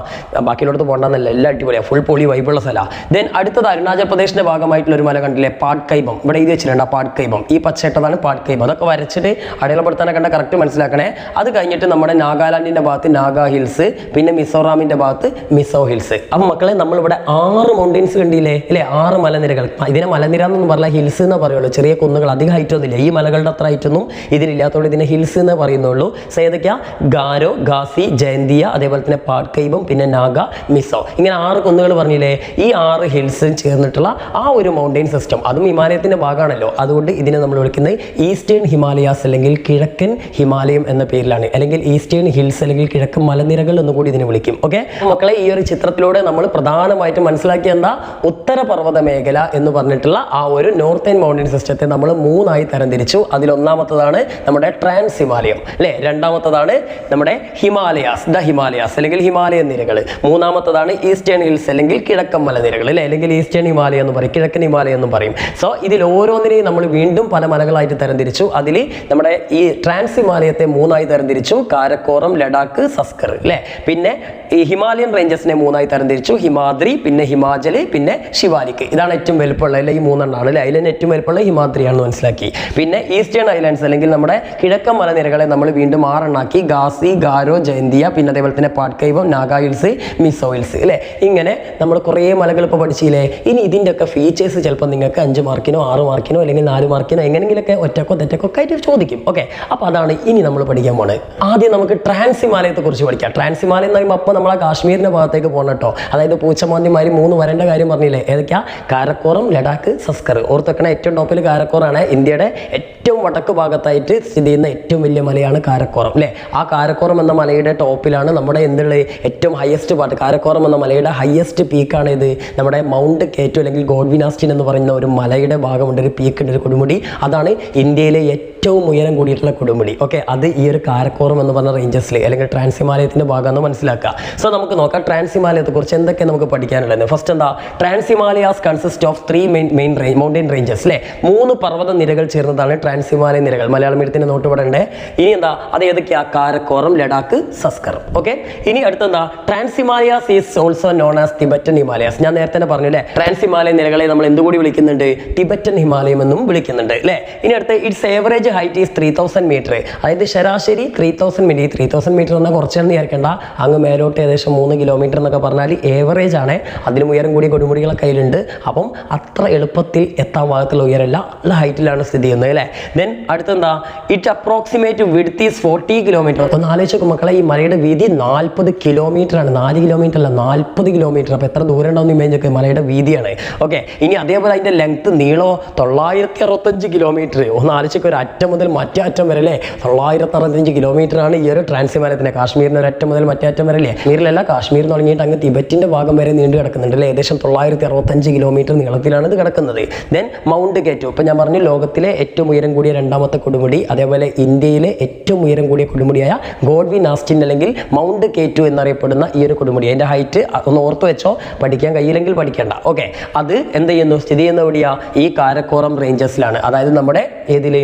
ബാക്കിയുള്ളടത്ത് പോകണ്ടെന്നല്ല എല്ലാം അടിപൊളിയാണ് ഫുൾ പൊളി വൈബുള്ള സ്ഥലമാണ് ദെൻ അടുത്തത് അരുണാചൽ പ്രദേശിന്റെ ഭാഗമായിട്ടുള്ള ഒരു മല കണ്ടില്ലേ? പാട്ട്കൈബം ഇവിടെ എഴുതി വെച്ചിട്ടുണ്ട് ആ പാട്കൈബം ഈ പച്ചയിട്ടതാണ് പാട്ട്കൈബം അതൊക്കെ വരച്ചിട്ട് അടയാളപ്പെടുത്താനൊക്കെ കണ്ട കറക്റ്റ് മനസ്സിലാക്കണേ. അത് കഴിഞ്ഞിട്ട് നമ്മുടെ നാഗാലാൻഡിന്റെ ഭാഗത്ത് നാഗാ ഹിൽസ് പിന്നെ മിസോറാമിന്റെ ഭാഗത്ത് മിസോ ഹിൽസ് അപ്പം മക്കളെ നമ്മളിവിടെ ആറ് മൗണ്ടെയിൻസ് കണ്ടില്ലേ? അല്ലേ? ആറ് മലനിരകൾ. ഇതിനെ മലനിര എന്നൊന്നും പറഞ്ഞാൽ ഹിൽസ് എന്ന് പറയുള്ളൂ. ചെറിയ കുന്നുകൾ. അധികം ഹൈറ്റ് ഒന്നുമില്ല. ഈ മലകളുടെ അത്ര ഹൈറ്റ് ഒന്നും ഇതിനില്ല പേരില്ലാത്തതുകൊണ്ട് ഇതിനെ ഹിൽസ് എന്ന് പറയുന്നുള്ളൂ. സോ ഏതൊക്കെയാ ഗാരോ ഗാസി ജയന്തിയ അതേപോലെ തന്നെ പാട്കൈബം പിന്നെ നാഗ മിസോ. ഇങ്ങനെ ആറ് കുന്നുകൾ പറഞ്ഞില്ലേ? ഈ ആറ് ഹിൽസും ചേർന്നിട്ടുള്ള ആ ഒരു മൗണ്ടെയിൻ സിസ്റ്റം. അതും ഹിമാലയത്തിന്റെ ഭാഗമാണല്ലോ. അതുകൊണ്ട് ഇതിനെ നമ്മൾ വിളിക്കുന്നത് ഈസ്റ്റേൺ ഹിമാലയാസ് അല്ലെങ്കിൽ കിഴക്കൻ ഹിമാലയം എന്ന പേരിലാണ്. അല്ലെങ്കിൽ ഈസ്റ്റേൺ ഹിൽസ് അല്ലെങ്കിൽ കിഴക്കൻ മലനിരകൾ എന്ന് കൂടി ഇതിനെ വിളിക്കും. ഓക്കെ? മക്കളെ ഈ ഒരു ചിത്രത്തിലൂടെ നമ്മൾ പ്രധാനമായിട്ട് മനസ്സിലാക്കിയ എന്താ? ഉത്തരപർവത മേഖല എന്ന് പറഞ്ഞിട്ടുള്ള ആ ഒരു നോർത്തേൺ മൗണ്ടൻ സിസ്റ്റത്തെ നമ്മൾ മൂന്നായി തരംതിരിച്ചു. അതിലൊന്നാമത്തതാണ് നമ്മുടെ നമ്മുടെ ട്രാൻസ് ഹിമാലയം അല്ലെ? രണ്ടാമത്തതാണ് നമ്മുടെ ഹിമാലയാസ് ദ ഹിമാലയാസ് അല്ലെങ്കിൽ ഹിമാലയൻ നിരകൾ. മൂന്നാമത്തതാണ് ഈസ്റ്റേൺ ഹിൽസ് അല്ലെങ്കിൽ കിഴക്കൻ മലനിരകൾ അല്ലെ? അല്ലെങ്കിൽ ഈസ്റ്റേൺ ഹിമാലയം എന്ന് പറയും കിഴക്കൻ ഹിമാലയം എന്നും പറയും. സോ ഇതിൽ ഓരോന്നിനെയും നമ്മൾ വീണ്ടും പല മലകളായിട്ട് തരംതിരിച്ചു. അതിൽ നമ്മുടെ ഈ ട്രാൻസ് ഹിമാലയത്തെ മൂന്നായി തരംതിരിച്ചു. കാരക്കോറം ലഡാക്ക് സസ്കർ അല്ലെ? പിന്നെ ഈ ഹിമാലയൻ റേഞ്ചസിനെ മൂന്നായി തരംതിരിച്ചു. ഹിമാദ്രി പിന്നെ ഹിമാചൽ പിന്നെ ശിവാലിക് ഇതാണ് ഏറ്റവും വലുപ്പമുള്ള അല്ലെ ഈ മൂന്നെണ്ണമാണ് അല്ലെ? തന്നെ ഏറ്റവും വലുപ്പമുള്ള ഹിമാദ്രിയാണെന്ന് മനസ്സിലാക്കി. പിന്നെ ഈസ്റ്റേൺ ഐലൻഡ്സ് അല്ലെങ്കിൽ നമ്മുടെ കിഴക്കൻ മലനിരകളെ നമ്മൾ വീണ്ടും ആറെണ്ണാക്കി. ഗാസി ഗാരോ ജയന്തിയ പിന്നെ അതേപോലെ തന്നെ പാട്കൈവം നാഗായിൽസ് മിസോയിൽസ് അല്ലേ? ഇങ്ങനെ നമ്മൾ കുറേ മലകൾ ഇപ്പോൾ പഠിച്ചില്ലേ? ഇനി ഇതിന്റെ ഒക്കെ ഫീച്ചേഴ്സ് ചിലപ്പോൾ നിങ്ങൾക്ക് അഞ്ച് മാർക്കിനോ ആറ് മാർക്കിനോ അല്ലെങ്കിൽ നാല് മാർക്കിനോ എങ്ങനെയെങ്കിലൊക്കെ ഒറ്റക്കോ തെറ്റക്കോ ആയിട്ട് ചോദിക്കും. ഓക്കെ അപ്പോൾ അതാണ് ഇനി നമ്മൾ പഠിക്കാൻ പോണത്. ആദ്യം നമുക്ക് ട്രാൻസ് ഹിമാലയത്തെ കുറിച്ച് പഠിക്കാം. ട്രാൻസ് ഹിമാലയം എന്ന് പറയുമ്പോൾ അപ്പോൾ നമ്മൾ ആ കാശ്മീരിന്റെ ഭാഗത്തേക്ക് പോകണം കേട്ടോ അതായത് പൂച്ചമാന്തിമാരി മൂന്ന് വരേണ്ട കാര്യം പറഞ്ഞില്ലേ? ഏതൊക്കെയാ? കാരക്കോറം ലഡാക്ക് സസ്കർ. ഓർത്തക്കണ ഏറ്റവും ടോപ്പിൽ കാരക്കോറാണ്. ഇന്ത്യയുടെ ഏറ്റവും വടക്ക് ഭാഗത്തായിട്ട് സ്ഥിതി ചെയ്യുന്ന ഏറ്റവും വലിയ മലയാണ് കാരക്കോറം അല്ലേ ആ കാരക്കോറം എന്ന മലയുടെ ടോപ്പിലാണ് നമ്മുടെ എന്തുള്ള ഏറ്റവും ഹയസ്റ്റ് പാർട്ട് കാരക്കോറം എന്ന മലയുടെ ഹയസ്റ്റ് പീക്കാണ് ഇത് നമ്മുടെ മൗണ്ട് കേറ്റു അല്ലെങ്കിൽ ഗോഡ്വിനാസ്റ്റിൻ എന്ന് പറയുന്ന ഒരു മലയുടെ ഭാഗമുണ്ട്. ഒരു പീക്ക് ഉണ്ട് ഒരു കൊടുമുടി. അതാണ് ഇന്ത്യയിലെ ഏറ്റവും ഉയരം കൂടിയിട്ടുള്ള കൊടുമുടി. ഓക്കെ അത് ഈ ഒരു കാരക്കോറം എന്ന് പറഞ്ഞ റേഞ്ചസിൽ അല്ലെങ്കിൽ ട്രാൻസ് ഹിമാലയത്തിന്റെ ഭാഗമെന്ന് മനസ്സിലാക്കുക. സോ നമുക്ക് നോക്കാം. ട്രാൻസ് ഹിമാലയത്തെ കുറിച്ച് എന്തൊക്കെ നമുക്ക് പഠിക്കാനുള്ളത്? ഫസ്റ്റ് എന്താ? Trans Himalayas consist of three main main range mountain ranges അല്ലേ മൂന്ന് പർവത നിരകൾ ചേർന്നതാണ് ട്രാൻസ് ഹിമാലയ നിരകൾ. മലയാളം മീഡിയത്തിന്റെ നോട്ട് പെടണ്ടേ ഇനി എന്താ? അത് ഏതൊക്കെയാ? കാരക്കോറം ലഡാക്ക് സസ്കർ ഓക്കെ ഇനി അടുത്തെന്താ? Trans Himalayas is also known as Tibetan Himalayas ഞാൻ നേരത്തെ തന്നെ പറഞ്ഞു അല്ലേ ട്രാൻസ് ഹിമാലയ നിരകളെ നമ്മൾ എന്തുകൂടി വിളിക്കുന്നുണ്ട്? ടിബറ്റൻ ഹിമാലയം എന്നും വിളിക്കുന്നുണ്ട് അല്ലേ ഇനി അടുത്ത് it's average height is three thousand metre അതായത് ശരാശരി three thousand metre three thousand metre എന്നാൽ കുറച്ചെന്ന് വിചാരിക്കേണ്ട. അങ്ങ് മേലോട്ട് ഏകദേശം മൂന്ന് കിലോമീറ്റർ എന്നൊക്കെ പറഞ്ഞാൽ ഏവറേജ് ആണ്. അതിലും ഉയരം കൂടിയ കൊടുമുടികളെ കയ്യിലുണ്ട്. അപ്പം അത്ര എളുപ്പത്തിൽ എത്താൻ പാകത്തുള്ള ഉയരമല്ല നല്ല ഹൈറ്റിലാണ് സ്ഥിതി ചെയ്യുന്നത് അല്ലേ? Then അടുത്തെന്താ? It approximate width is forty kilometre അപ്പോൾ ആലോചിച്ച് മക്കളെ ഈ മലയുടെ വീതി നാൽപ്പത് കിലോമീറ്റർ ആണ്. നാല് കിലോമീറ്റർ അല്ല നാൽപ്പത് കിലോമീറ്റർ അപ്പോൾ എത്ര ദൂരം ഉണ്ടാവും ഇമേജ് ഒക്കെ മലയുടെ വീതിയാണ്. ഓക്കെ ഇനി അതേപോലെ അതിന്റെ ലെങ്ത് നീളോ തൊള്ളായിരത്തി അറുപത്തഞ്ച് കിലോമീറ്റർ ഒന്ന് ആലോചിച്ച് ഒരു അറ്റം മുതൽ മറ്റേ അറ്റം വരെ അല്ലേ? തൊള്ളായിരത്തി അറുപത്തഞ്ച് കിലോമീറ്റർ ആണ് ഈ ഒരു ട്രാൻസ് ഹിമാലയത്തിന്റെ കാശ്മീരിന് ഒരു അറ്റം മുതൽ മറ്റേ അറ്റം വരെ അല്ലേ? കാശ്മീരിലല്ല കാശ്മീർ തുടങ്ങിയിട്ട് അങ്ങ് തിബറ്റിന്റെ ഭാഗം വരെ നീണ്ടു കിടക്കുന്നുണ്ട് അല്ലേ? ഏകദേശം തൊള്ളായിരത്തി അറുപത്തഞ്ച് കിലോമീറ്റർ നീളത്തിലാണ് ഇത് കിടക്കുന്നത്. ദെൻ മൗണ്ട് കേറ്റു ഇപ്പം ഞാൻ പറഞ്ഞു ലോകത്തിലെ ഏറ്റവും ഉയരം കൂടിയ രണ്ടാമത്തെ കൊടുമുടി അതേപോലെ ഇന്ത്യയിലെ ഏറ്റവും ഉയരം കൂടിയ കൊടുമുടിയായ ഗോഡ്വി നാസ്റ്റിൻ അല്ലെങ്കിൽ മൗണ്ട് കേറ്റു എന്നറിയപ്പെടുന്ന ഈ ഒരു കൊടുമുടി. അതിന്റെ ഹൈറ്റ് ഒന്ന് ഓർത്ത് വെച്ചോ. പഠിക്കാൻ കഴിയില്ലെങ്കിൽ പഠിക്കേണ്ട. ഓക്കെ അത് എന്ത് ചെയ്യുന്നു? സ്ഥിതി ചെയ്യുന്ന എവിടെയാണ് ഈ കാരക്കോറം റേഞ്ചസിലാണ് അതായത് നമ്മുടെ ഏതിൽ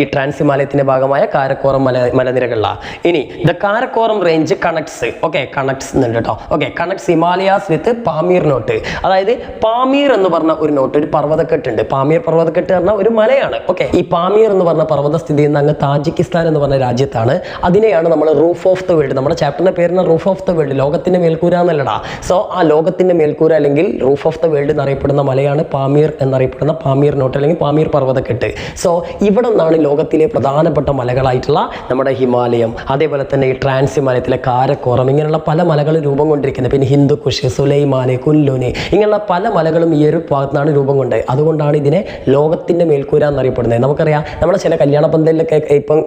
ഈ ട്രാൻസ് ഹിമാലയത്തിന്റെ ഭാഗമായ കാരക്കോറം മല മലനിരകളിലാണ് ഇനി the Karakoram range connects. Okay connects എന്നുണ്ട് കേട്ടോ okay connects Himalayas with Pamir knot. അതായത് പാമീർ എന്ന് പറഞ്ഞ ഒരു നോട്ട് ഒരു പർവതക്കെട്ട് ഉണ്ട്. പാമീർ പർവതക്കെട്ട് പറഞ്ഞ ഒരു മലയാണ്. ഓക്കെ ഈ പാമീർ എന്ന് പറഞ്ഞ പർവത സ്ഥിതി ചെയ്യുന്ന അങ്ങ് താജിക്കിസ്ഥാൻ എന്ന് പറഞ്ഞ രാജ്യത്താണ്. അതിനെയാണ് നമ്മൾ റൂഫ് ഓഫ് ദ വേൾഡ് നമ്മുടെ ചാപ്റ്ററിന്റെ പേരിന് റൂഫ് ഓഫ് ദ വേൾഡ് ലോകത്തിന്റെ മേൽക്കൂര എന്നല്ലടാ. സോ ആ ലോകത്തിന്റെ മേൽക്കൂര അല്ലെങ്കിൽ റൂഫ് ഓഫ് ദ വേൾഡ് എന്നറിയപ്പെടുന്ന മലയാണ് പാമീർ എന്നറിയപ്പെടുന്ന പാമീർ നോട്ട് അല്ലെങ്കിൽ പാമീർ പർവതക്കെട്ട്. സോ ഇവിടെ നിന്നാണ് ലോകത്തിലെ പ്രധാനപ്പെട്ട മലകളായിട്ടുള്ള നമ്മുടെ ഹിമാലയം. അതേപോലെ തന്നെ ഈ ട്രാൻസ് ഹിമാലയത്തിലെ കാരക്കോറം ഇങ്ങനെയുള്ള പല മലകളും രൂപം കൊണ്ടിരിക്കുന്നത്. പിന്നെ ഹിന്ദുക്കുഷ് സുലൈമാന് കുല്ലുന് ഇങ്ങനെയുള്ള പല മലകളും ഈ ഒരു ഭാഗത്താണ് രൂപം കൊണ്ടത്. അതുകൊണ്ടാണ് ഇതിനെ ലോകത്തിന്റെ മേൽക്കൂര എന്നറിയപ്പെടുന്നത്. നമുക്കറിയാം നമ്മുടെ ചില കല്യാണ പന്തലിലൊക്കെ ഇപ്പം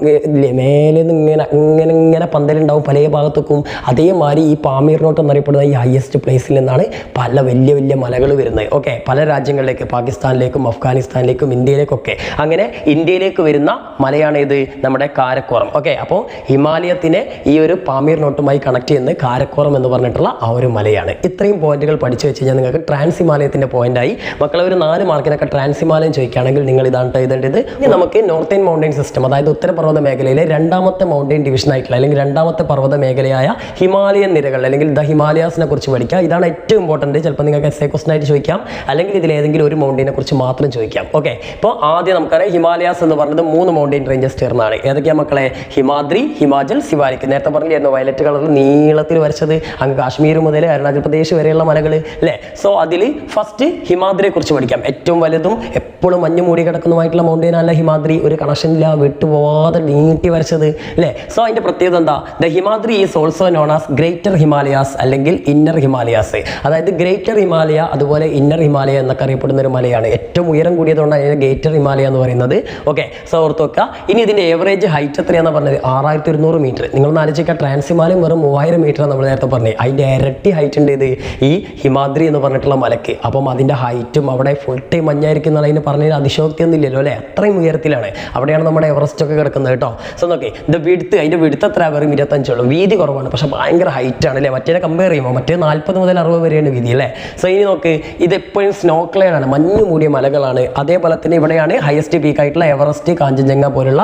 മേലെ നിന്ന് ഇങ്ങനെ ഇങ്ങനെ ഇങ്ങനെ പന്തലുണ്ടാവും. പല ഭാഗത്തേക്കും അതേമാതിരി ഈ പാമീറിനോട്ട് എന്നറിയപ്പെടുന്ന ഈ ഹയസ്റ്റ് പ്ലേസിൽ നിന്നാണ് പല വലിയ വലിയ മലകൾ വരുന്നത്. ഓക്കെ പല രാജ്യങ്ങളിലേക്ക് പാകിസ്ഥാനിലേക്കും അഫ്ഗാനിസ്ഥാനിലേക്കും ഇന്ത്യയിലേക്കൊക്കെ. അങ്ങനെ ഇന്ത്യയിലേക്ക് വരുന്ന മലയാണ് ഇത് നമ്മുടെ കാരക്കോറം. ഓക്കെ അപ്പോൾ ഹിമാലയത്തിനെ ഈ ഒരു പാമീർ നോട്ടുമായി കണക്ട് ചെയ്യുന്നത് കാരക്കോറം എന്ന് പറഞ്ഞിട്ടുള്ള ആ ഒരു മലയാണ്. ഇത്രയും പോയിന്റുകൾ പഠിച്ചു വെച്ച് കഴിഞ്ഞാൽ നിങ്ങൾക്ക് ട്രാൻസ് ഹിമാലയത്തിന്റെ പോയിന്റായി മക്കളെ ഒരു നാല് മാർക്കിനൊക്കെ ട്രാൻസ് ഹിമാലയം ചോദിക്കുകയാണെങ്കിൽ നിങ്ങൾ ഇതാണ് എഴുതേണ്ടത്. ഇനി നമുക്ക് നോർത്തേൺ മൗണ്ടൻ സിസ്റ്റം അതായത് ഉത്തരപർവത മേഖലയിലെ രണ്ടാമത്തെ മൗണ്ടൈൻ ഡിവിഷൻ ആയിട്ടുള്ള അല്ലെങ്കിൽ രണ്ടാമത്തെ പർവത മേഖലയായ ഹിമാലയൻ നിരകൾ അല്ലെങ്കിൽ ദ ഹിമാലയാസിനെ കുറിച്ച് പഠിക്കുക ഇതാണ് ഏറ്റവും ഇമ്പോർട്ടന്റ് ചിലപ്പോൾ നിങ്ങൾക്ക് എസ് എ ക്വസ്റ്റൻ ആയിട്ട് ചോദിക്കാം. അല്ലെങ്കിൽ ഇതിൽ ഏതെങ്കിലും ഒരു മൗണ്ടിനെ കുറിച്ച് മാത്രം ചോദിക്കാം. ഓക്കെ ഇപ്പോൾ ആദ്യം നമുക്കറിയാം ഹിമാലയാസ് എന്ന് പറഞ്ഞത് മൂന്ന് മൗണ്ടൈൻ റേഞ്ചസ് ചേർന്നാണ്. ഏതൊക്കെയാ മക്കളെ? ഹിമാദ്രി ഹിമാചൽ ശിവാലിക് നേരത്തെ പറഞ്ഞിരുന്നു വയലറ്റ് കളറിൽ നീളത്തിൽ വരച്ചത് അങ്ങ് കാശ്മീർ മുതൽ അരുണാചൽ പ്രദേശ് വരെയുള്ള മലകൾ അല്ലേ സോ അതിൽ ഫസ്റ്റ് ഹിമാദ്രിയെ കുറിച്ച് പഠിക്കാം. ഏറ്റവും വലുതും എപ്പോഴും മഞ്ഞ് മൂടി കിടക്കുന്നതുമായിട്ടുള്ള മൗണ്ടൈൻ അല്ല ഹിമാദ്രി. ഒരു കണക്ഷൻ ഇല്ല വിട്ടുപോകാതെ നീട്ടി വരച്ചത് അല്ലേ സോ അതിന്റെ പ്രത്യേകത എന്താ? The Himadri is also known as greater Himalayas അല്ലെങ്കിൽ ഇന്നർ ഹിമാലയാസ്. അതായത് ഗ്രേറ്റർ ഹിമാലയ അതുപോലെ ഇന്നർ ഹിമാലയ എന്നൊക്കെ അറിയപ്പെടുന്ന ഒരു മലയാണ്. ഏറ്റവും ഉയരം കൂടിയതുകൊണ്ടാണ് അതിന് ഗ്രേറ്റർ ഹിമാലയ എന്ന് പറയുന്നത്. ഓക്കെ സോ ഓർത്ത് വെക്കുക ഇനി ഇതിന്റെ ഏവറേജ് ഹൈറ്റ് എത്രയാണെന്ന് പറഞ്ഞത്? ആറായിരത്തി ഒരുന്നൂറ് മീറ്റർ നിങ്ങൾ ആലോചിക്കുക ട്രാൻസ് ഹിമാലയം വെറും മൂവായിരം മീറ്റർ നമ്മൾ നേരത്തെ പറഞ്ഞത്. അതിന്റെ ഇരട്ടി ഹൈറ്റ് ഉണ്ട് ഇത്. ഈ ഹിമാദ്രി എന്ന് പറഞ്ഞിട്ടുള്ള മലക്ക്. അപ്പം അതിന്റെ ഹൈറ്റും അവിടെ ഫുൾ ടൈം മഞ്ഞായിരിക്കും എന്നുള്ള അതിന് പറഞ്ഞതിന് അതിശോക്തി ഒന്നുമില്ലല്ലോ അല്ലേ? അത്രയും ഉയരത്തിലാണ്. അവിടെയാണ് നമ്മുടെ എവറസ്റ്റ് ഒക്കെ കിടക്കുന്നത് കേട്ടോ. സോ നോക്കി. ഇത് വിടുത്ത് അതിന്റെ വിടുത്ത് എത്ര വെറും ഇരുപത്തഞ്ചുള്ളൂ വീതി കുറവാണ്. പക്ഷേ ഭയങ്കര ഹൈറ്റ് ആണ് അല്ലേ? മറ്റേ കമ്പയർ ചെയ്യുമ്പോൾ മറ്റേ നാൽപ്പത് മുതൽ അറുപത് വരെയാണ് വീതി അല്ലേ? സോ ഇനി നോക്ക്. ഇത് എപ്പോഴും സ്നോ ആണ്. മഞ്ഞ് മൂടിയ മലകളാണ്. അതേപോലെ തന്നെ ഇവിടെയാണ് ഹയസ്റ്റ് പീക്ക് ആയിട്ടുള്ള എവറസ്റ്റ് കാഞ്ചൻജംഗ പോലുള്ള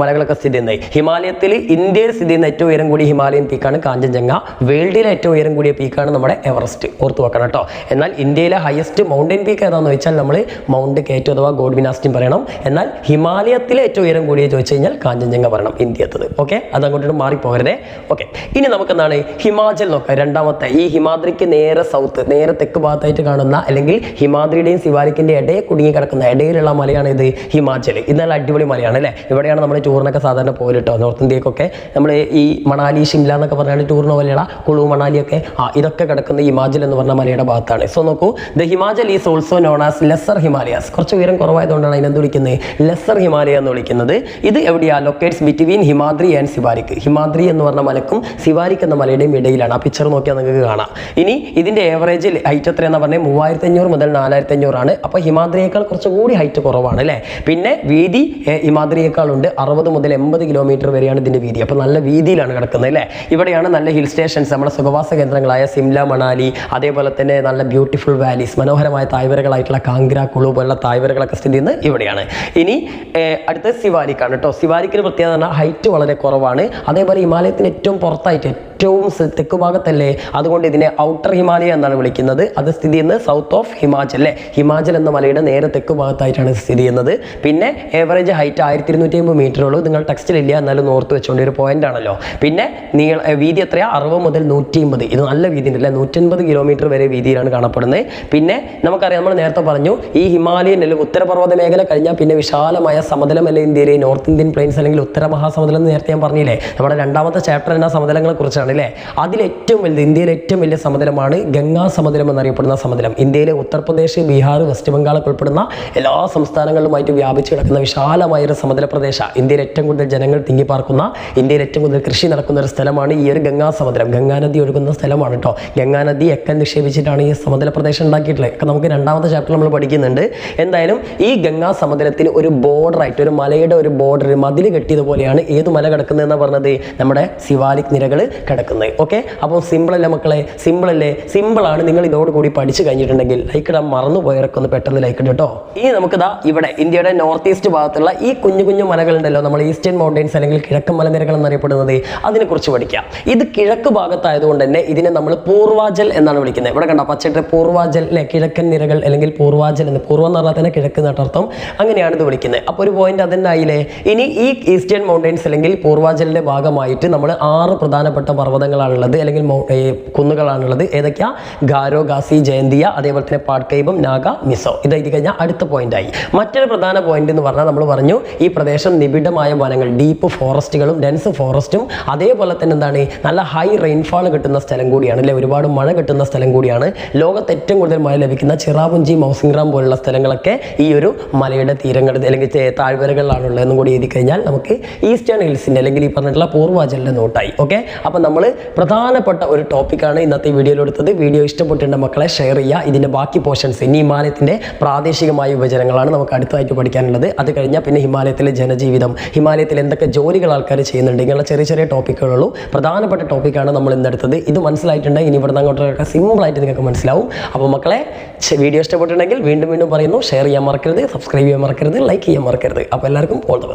മലകളൊക്കെ സ്ഥിതി ചെയ്യുന്നത്. ഹിമാലയത്തിൽ ഇന്ത്യയിൽ സ്ഥിതി ചെയ്യുന്ന ഏറ്റവും ഉയരം കൂടിയ ഹിമാലയൻ പീക്കാണ് കാഞ്ചൻജംഗ. വേൾഡിലെ ഏറ്റവും ഉയരം കൂടിയ പീക്കാണ് നമ്മുടെ എവറസ്റ്റ്. ഓർത്ത് വെക്കണം കേട്ടോ എന്നാൽ ഇന്ത്യയിലെ ഹയസ്റ്റ് മൗണ്ടൻ പീക്ക് ഏതാണെന്ന് വെച്ചാൽ നമ്മൾ മൗണ്ട് കേറ്റു അഥവാ ഗോഡ് വിനാസ്റ്റിൻ പറയണം. എന്നാൽ ഹിമാലയത്തിലെ ഏറ്റവും ഉയരം കൂടിയ ചോദിച്ചു കഴിഞ്ഞാൽ കാഞ്ചൻജംഗ പറയണം ഇന്ത്യത്തത്. ഓക്കെ? അത് അങ്ങോട്ട് മാറിപ്പോകരുതേ. ഓക്കെ. ഇനി നമുക്ക് എന്താണ് ഹിമാചൽ നോക്കാം. രണ്ടാമത്തെ ഈ ഹിമാദ്രിക്ക് നേരെ സൗത്ത് നേരെ തെക്ക് ഭാഗത്തായിട്ട് കാണുന്ന അല്ലെങ്കിൽ ഹിമാദ്രിയുടെയും ശിവാലിക്കിന്റെ ഇടയെ കുടുങ്ങി കിടക്കുന്ന ഇടയിലുള്ള മലയാണ് ഇത് ഹിമാചൽ. ഇത് നല്ല അടിപൊളി മലയാണ് അല്ലേ? ഇവിടെയാണ് നമ്മൾ ടൂറിനൊക്കെ സാധാരണ പോയിട്ടോ നോർത്ത് ഇന്ത്യക്കൊക്കെ നമ്മൾ ഈ മണാലി ഷിംല എന്നൊക്കെ പറഞ്ഞാൽ ടൂറിന് പോലെയുള്ള കുളു മണാലിയൊക്കെ ആ ഇതൊക്കെ കിടക്കുന്ന ഹിമാചൽ എന്ന് പറഞ്ഞ മലയുടെ ഭാഗത്താണ്. സോ നോക്കൂ. The Himachal is also known as lesser Himalayas കുറച്ച് ഉയരം കുറവായതുകൊണ്ടാണ് അതിനെന്ത് വിളിക്കുന്നത് ലെസർ ഹിമാലയ എന്ന് വിളിക്കുന്നത്. ഇത് എവിടെയാ? Locates between Himadri and Shivalik Himadri എന്ന് പറഞ്ഞ മലക്കും സിവാരിക്ക് എന്ന മലയുടെയും ഇടയിലാണ്. ആ പിക്ചർ നോക്കിയാൽ നിങ്ങൾക്ക് കാണാം. ഇനി ഇതിന്റെ ഏവറേജ് ഹൈറ്റ് എത്രയാണെന്ന് പറഞ്ഞാൽ മൂവായിരത്തി അഞ്ഞൂറ് മുതൽ നാലായിരത്തി അഞ്ഞൂറാണ് അപ്പോൾ ഹിമാദ്രിയേക്കാൾ കുറച്ചുകൂടി ഹൈറ്റ് കുറവാണ് അല്ലേ? പിന്നെ വീതി ഹിമാദ്രിയേക്കാളുണ്ട് അറുപത് മുതൽ എൺപത് കിലോമീറ്റർ വരെയാണ് ഇതിന്റെ വീതി. അപ്പോൾ നല്ല വീതിയിലാണ് കിടക്കുന്നത് അല്ലേ? ഇവിടെയാണ് നല്ല ഹിൽ സ്റ്റേഷൻസ് നമ്മുടെ സുഖവാസ കേന്ദ്രങ്ങളായ സിംല മണാലി അതേപോലെ തന്നെ നല്ല ബ്യൂട്ടിഫുൾ വാലീസ് മനോഹരമായ തായ്വരകളായിട്ടുള്ള കാങ്ക്ര കുളു പോലുള്ള തായ്വരകളൊക്കെ സ്ഥിതി ചെയ്യുന്നത് ഇവിടെയാണ്. ഇനി അടുത്തത് അടുത്ത സിവാലിക്കാണ് കേട്ടോ. സിവാലിക്കിന് പ്രത്യേകത പറഞ്ഞാൽ ഹൈറ്റ് വളരെ കുറവാണ്. അതേപോലെ ഹിമാലയത്തിന് ഏറ്റവും പുറത്തായിട്ട് ഏറ്റവും തെക്ക് ഭാഗത്തല്ലേ അതുകൊണ്ട് ഇതിനെ ഔട്ടർ ഹിമാലയ എന്നാണ് വിളിക്കുന്നത്. അത് സ്ഥിതി ചെയ്യുന്നത് സൗത്ത് ഓഫ് ഹിമാചൽ അല്ലേ? ഹിമാചൽ എന്ന മലയുടെ നേരെ തെക്ക് ഭാഗത്തായിട്ടാണ് സ്ഥിതി ചെയ്യുന്നത്. പിന്നെ ഏവറേജ് ഹൈറ്റ് ആയിരത്തി ഇരുന്നൂറ്റി അമ്പത് മീറ്റർ ഉള്ളൂ നിങ്ങൾ ടെക്സ്റ്റിലില്ല എന്നാലും ഓർത്ത് വെച്ചുകൊണ്ട് ഒരു പോയിന്റ് ആണല്ലോ. പിന്നെ നീള വീതി എത്രയാ? അറുപത് മുതൽ നൂറ്റി അമ്പത് ഇത് നല്ല വീതി ഉണ്ട് അല്ലേ? നൂറ്റൻപത് കിലോമീറ്റർ വരെ വീതിയിലാണ് കാണപ്പെടുന്നത്. പിന്നെ നമുക്കറിയാം നമ്മൾ നേരത്തെ പറഞ്ഞു ഈ ഹിമാലയൻ അല്ലെങ്കിൽ ഉത്തരപർവത മേഖല കഴിഞ്ഞാൽ പിന്നെ വിശാലമായ സമതലമല്ല ഇന്ത്യയിലെ? നോർത്ത് ഇന്ത്യൻ പ്ലെയിൻസ് അല്ലെങ്കിൽ ഉത്തര മഹാസമതലം എന്ന് നേരത്തെ ഞാൻ പറഞ്ഞില്ലേ? നമ്മുടെ രണ്ടാമത്തെ ചാപ്റ്റർ എന്ന സമതലങ്ങളെ കുറിച്ചാണ്. അല്ലേ അതിൽ ഏറ്റവും വലുത് ഇന്ത്യയിലെ ഏറ്റവും വലിയ സമതലമാണ് ഗംഗാ സമതലം എന്നറിയപ്പെടുന്ന സമതലം. ഇന്ത്യയിലെ ഉത്തർപ്രദേശ് ബീഹാർ വെസ്റ്റ് ബംഗാളൊക്കെ ഉൾപ്പെടുന്ന എല്ലാ സംസ്ഥാനങ്ങളിലുമായിട്ട് വ്യാപിച്ചു കിടക്കുന്ന വിശാലമായ ഒരു സമതല പ്രദേശ. ഇന്ത്യയിൽ ഏറ്റവും കൂടുതൽ ജനങ്ങൾ തിങ്ങിപ്പാർക്കുന്ന ഇന്ത്യയിൽ ഏറ്റവും കൂടുതൽ കൃഷി നടക്കുന്ന ഒരു സ്ഥലമാണ് ഈ ഒരു ഗംഗാ സമതലം. ഗംഗാനദി ഒഴുകുന്ന സ്ഥലമാണ് കേട്ടോ ഗംഗാനദി എക്കൽ നിക്ഷേപിച്ചിട്ടാണ് ഈ സമതല പ്രദേശം ഉണ്ടാക്കിയിട്ടുള്ളത്. ഒക്കെ നമുക്ക് രണ്ടാമത്തെ ചാപ്റ്റർ നമ്മൾ പഠിക്കുന്നുണ്ട്. എന്തായാലും ഈ ഗംഗാ സമതലത്തിന് ഒരു ബോർഡറായിട്ട് ഒരു മലയുടെ ഒരു ബോർഡർ മതിൽ കെട്ടിയതുപോലെയാണ് ഏത് മല കിടക്കുന്നതെന്ന് പറഞ്ഞത്? നമ്മുടെ ശിവാലിക് നിരകൾ കിടക്കുന്നത് ഓക്കെ അപ്പോൾ സിമ്പിളല്ലേ മക്കളെ? സിമ്പിളല്ലേ സിമ്പിളാണ് നിങ്ങൾ ഇതോടുകൂടി പഠിച്ചു കഴിഞ്ഞിട്ടുണ്ടെങ്കിൽ ലൈക്ക് ഇടാൻ മറന്നു പോയവരൊക്കെ ഒന്ന് പെട്ടെന്ന് ലൈക്ക് കേട്ടോ ഇനി നമുക്കിതാ ഇവിടെ ഇന്ത്യയുടെ നോർത്ത് ഈസ്റ്റ് ഭാഗത്തുള്ള ഈ കുഞ്ഞു കുഞ്ഞു മലകളുണ്ടല്ലോ നമ്മൾ ഈസ്റ്റേൺ മൗണ്ടൈൻസ് അല്ലെങ്കിൽ കിഴക്കൻ മലനിരകൾ എന്നറിയപ്പെടുന്നത്. അതിനെക്കുറിച്ച് പഠിക്കാം. ഇത് കിഴക്ക് ഭാഗത്തായതുകൊണ്ട് തന്നെ ഇതിനെ നമ്മൾ പൂർവാചൽ എന്നാണ് വിളിക്കുന്നത്. ഇവിടെ കണ്ടോ? പച്ചട്ട് പൂർവാചൽ അല്ലെ കിഴക്കൻ നിരകൾ അല്ലെങ്കിൽ പൂർവാചൽ എന്ന് പൂർവം എന്ന് പറഞ്ഞാൽ തന്നെ കിഴക്ക് നട്ടർത്ഥം അങ്ങനെയാണ് ഇത് വിളിക്കുന്നത്. അപ്പോൾ ഒരു പോയിന്റ് അതന്നെ ആയില്ലേ ഇനി ഈ ഈസ്റ്റേൺ മൗണ്ടൈൻസ് അല്ലെങ്കിൽ പൂർവാചലിന്റെ ഭാഗമായിട്ട് നമ്മൾ ആറ് പ്രധാനപ്പെട്ട പർവതങ്ങളാണുള്ളത് അല്ലെങ്കിൽ കുന്നുകളാണുള്ളത്. ഏതൊക്കെയാ? ഗാരോ ഗാസി ജയന്തിയ അതേപോലെ തന്നെ പാട്കൈബം നാഗ മിസോ. ഇത് എഴുതി കഴിഞ്ഞാൽ അടുത്ത പോയിന്റായി. മറ്റൊരു പ്രധാന പോയിന്റ് എന്ന് പറഞ്ഞാൽ നമ്മൾ പറഞ്ഞു ഈ പ്രദേശം നിബിഡമായ വനങ്ങൾ ഡീപ്പ് ഫോറസ്റ്റുകളും ഡെൻസ് ഫോറസ്റ്റും അതേപോലെ തന്നെ എന്താണ് നല്ല ഹൈ റെയിൻഫാൾ കിട്ടുന്ന സ്ഥലം കൂടിയാണ് അല്ലെ? ഒരുപാട് മഴ കിട്ടുന്ന സ്ഥലം കൂടിയാണ്. ലോകത്ത് ഏറ്റവും കൂടുതൽ മഴ ലഭിക്കുന്ന ചിറാപുഞ്ചി മൗസിംഗ്രാം പോലുള്ള സ്ഥലങ്ങളൊക്കെ ഈ ഒരു മലയുടെ തീരങ്ങളിൽ അല്ലെങ്കിൽ താഴ്വരകളിലാണുള്ളത് എന്നും കൂടി എഴുതി കഴിഞ്ഞാൽ നമുക്ക് ഈസ്റ്റേൺ ഹിൽസിന്റെ അല്ലെങ്കിൽ ഈ പറഞ്ഞിട്ടുള്ള പൂർവാചലിന്റെ നോട്ടായി. ഓക്കെ? അപ്പം നമ്മൾ പ്രധാനപ്പെട്ട ഒരു ടോപ്പിക്കാണ് ഇന്നത്തെ വീഡിയോയിൽ എടുത്തത് വീഡിയോ ഇഷ്ടപ്പെട്ടിട്ടുണ്ട് മക്കളെ ഷെയർ ചെയ്യുക ഇതിന്റെ ബാക്കി പോർഷൻസ് ഇനി ഹിമാലയത്തിന്റെ പ്രാദേശികമായ വിഭജനങ്ങളാണ് നമുക്ക് അടുത്തതായിട്ട് പഠിക്കാനുള്ളത്. അത് കഴിഞ്ഞാൽ പിന്നെ ഹിമാലയത്തിലെ ജനജീവിതം ഹിമാലയത്തിൽ എന്തൊക്കെ ജോലികൾ ആൾക്കാർ ചെയ്യുന്നുണ്ട് ഇങ്ങനെയുള്ള ചെറിയ ചെറിയ ടോപ്പിക്കുകളുള്ളൂ പ്രധാനപ്പെട്ട ടോപ്പിക്കാണ് നമ്മൾ ഇന്നെടുത്തത് ഇത് മനസ്സിലായിട്ടുണ്ടെങ്കിൽ ഇനി ഇവിടുന്ന് അങ്ങോട്ടൊക്കെ സിമ്പിളായിട്ട് നിങ്ങൾക്ക് മനസ്സിലാവും. അപ്പോൾ മക്കളെ വീഡിയോ ഇഷ്ടപ്പെട്ടിട്ടുണ്ടെങ്കിൽ വീണ്ടും വീണ്ടും പറയുന്നു. ഷെയർ ചെയ്യാൻ മറക്കരുത് സബ്സ്ക്രൈബ് ചെയ്യാൻ മറക്കരുത് ലൈക്ക് ചെയ്യാൻ മറക്കരുത്. അപ്പോൾ എല്ലാവർക്കും ഓൾ ദ ബെസ്റ്റ്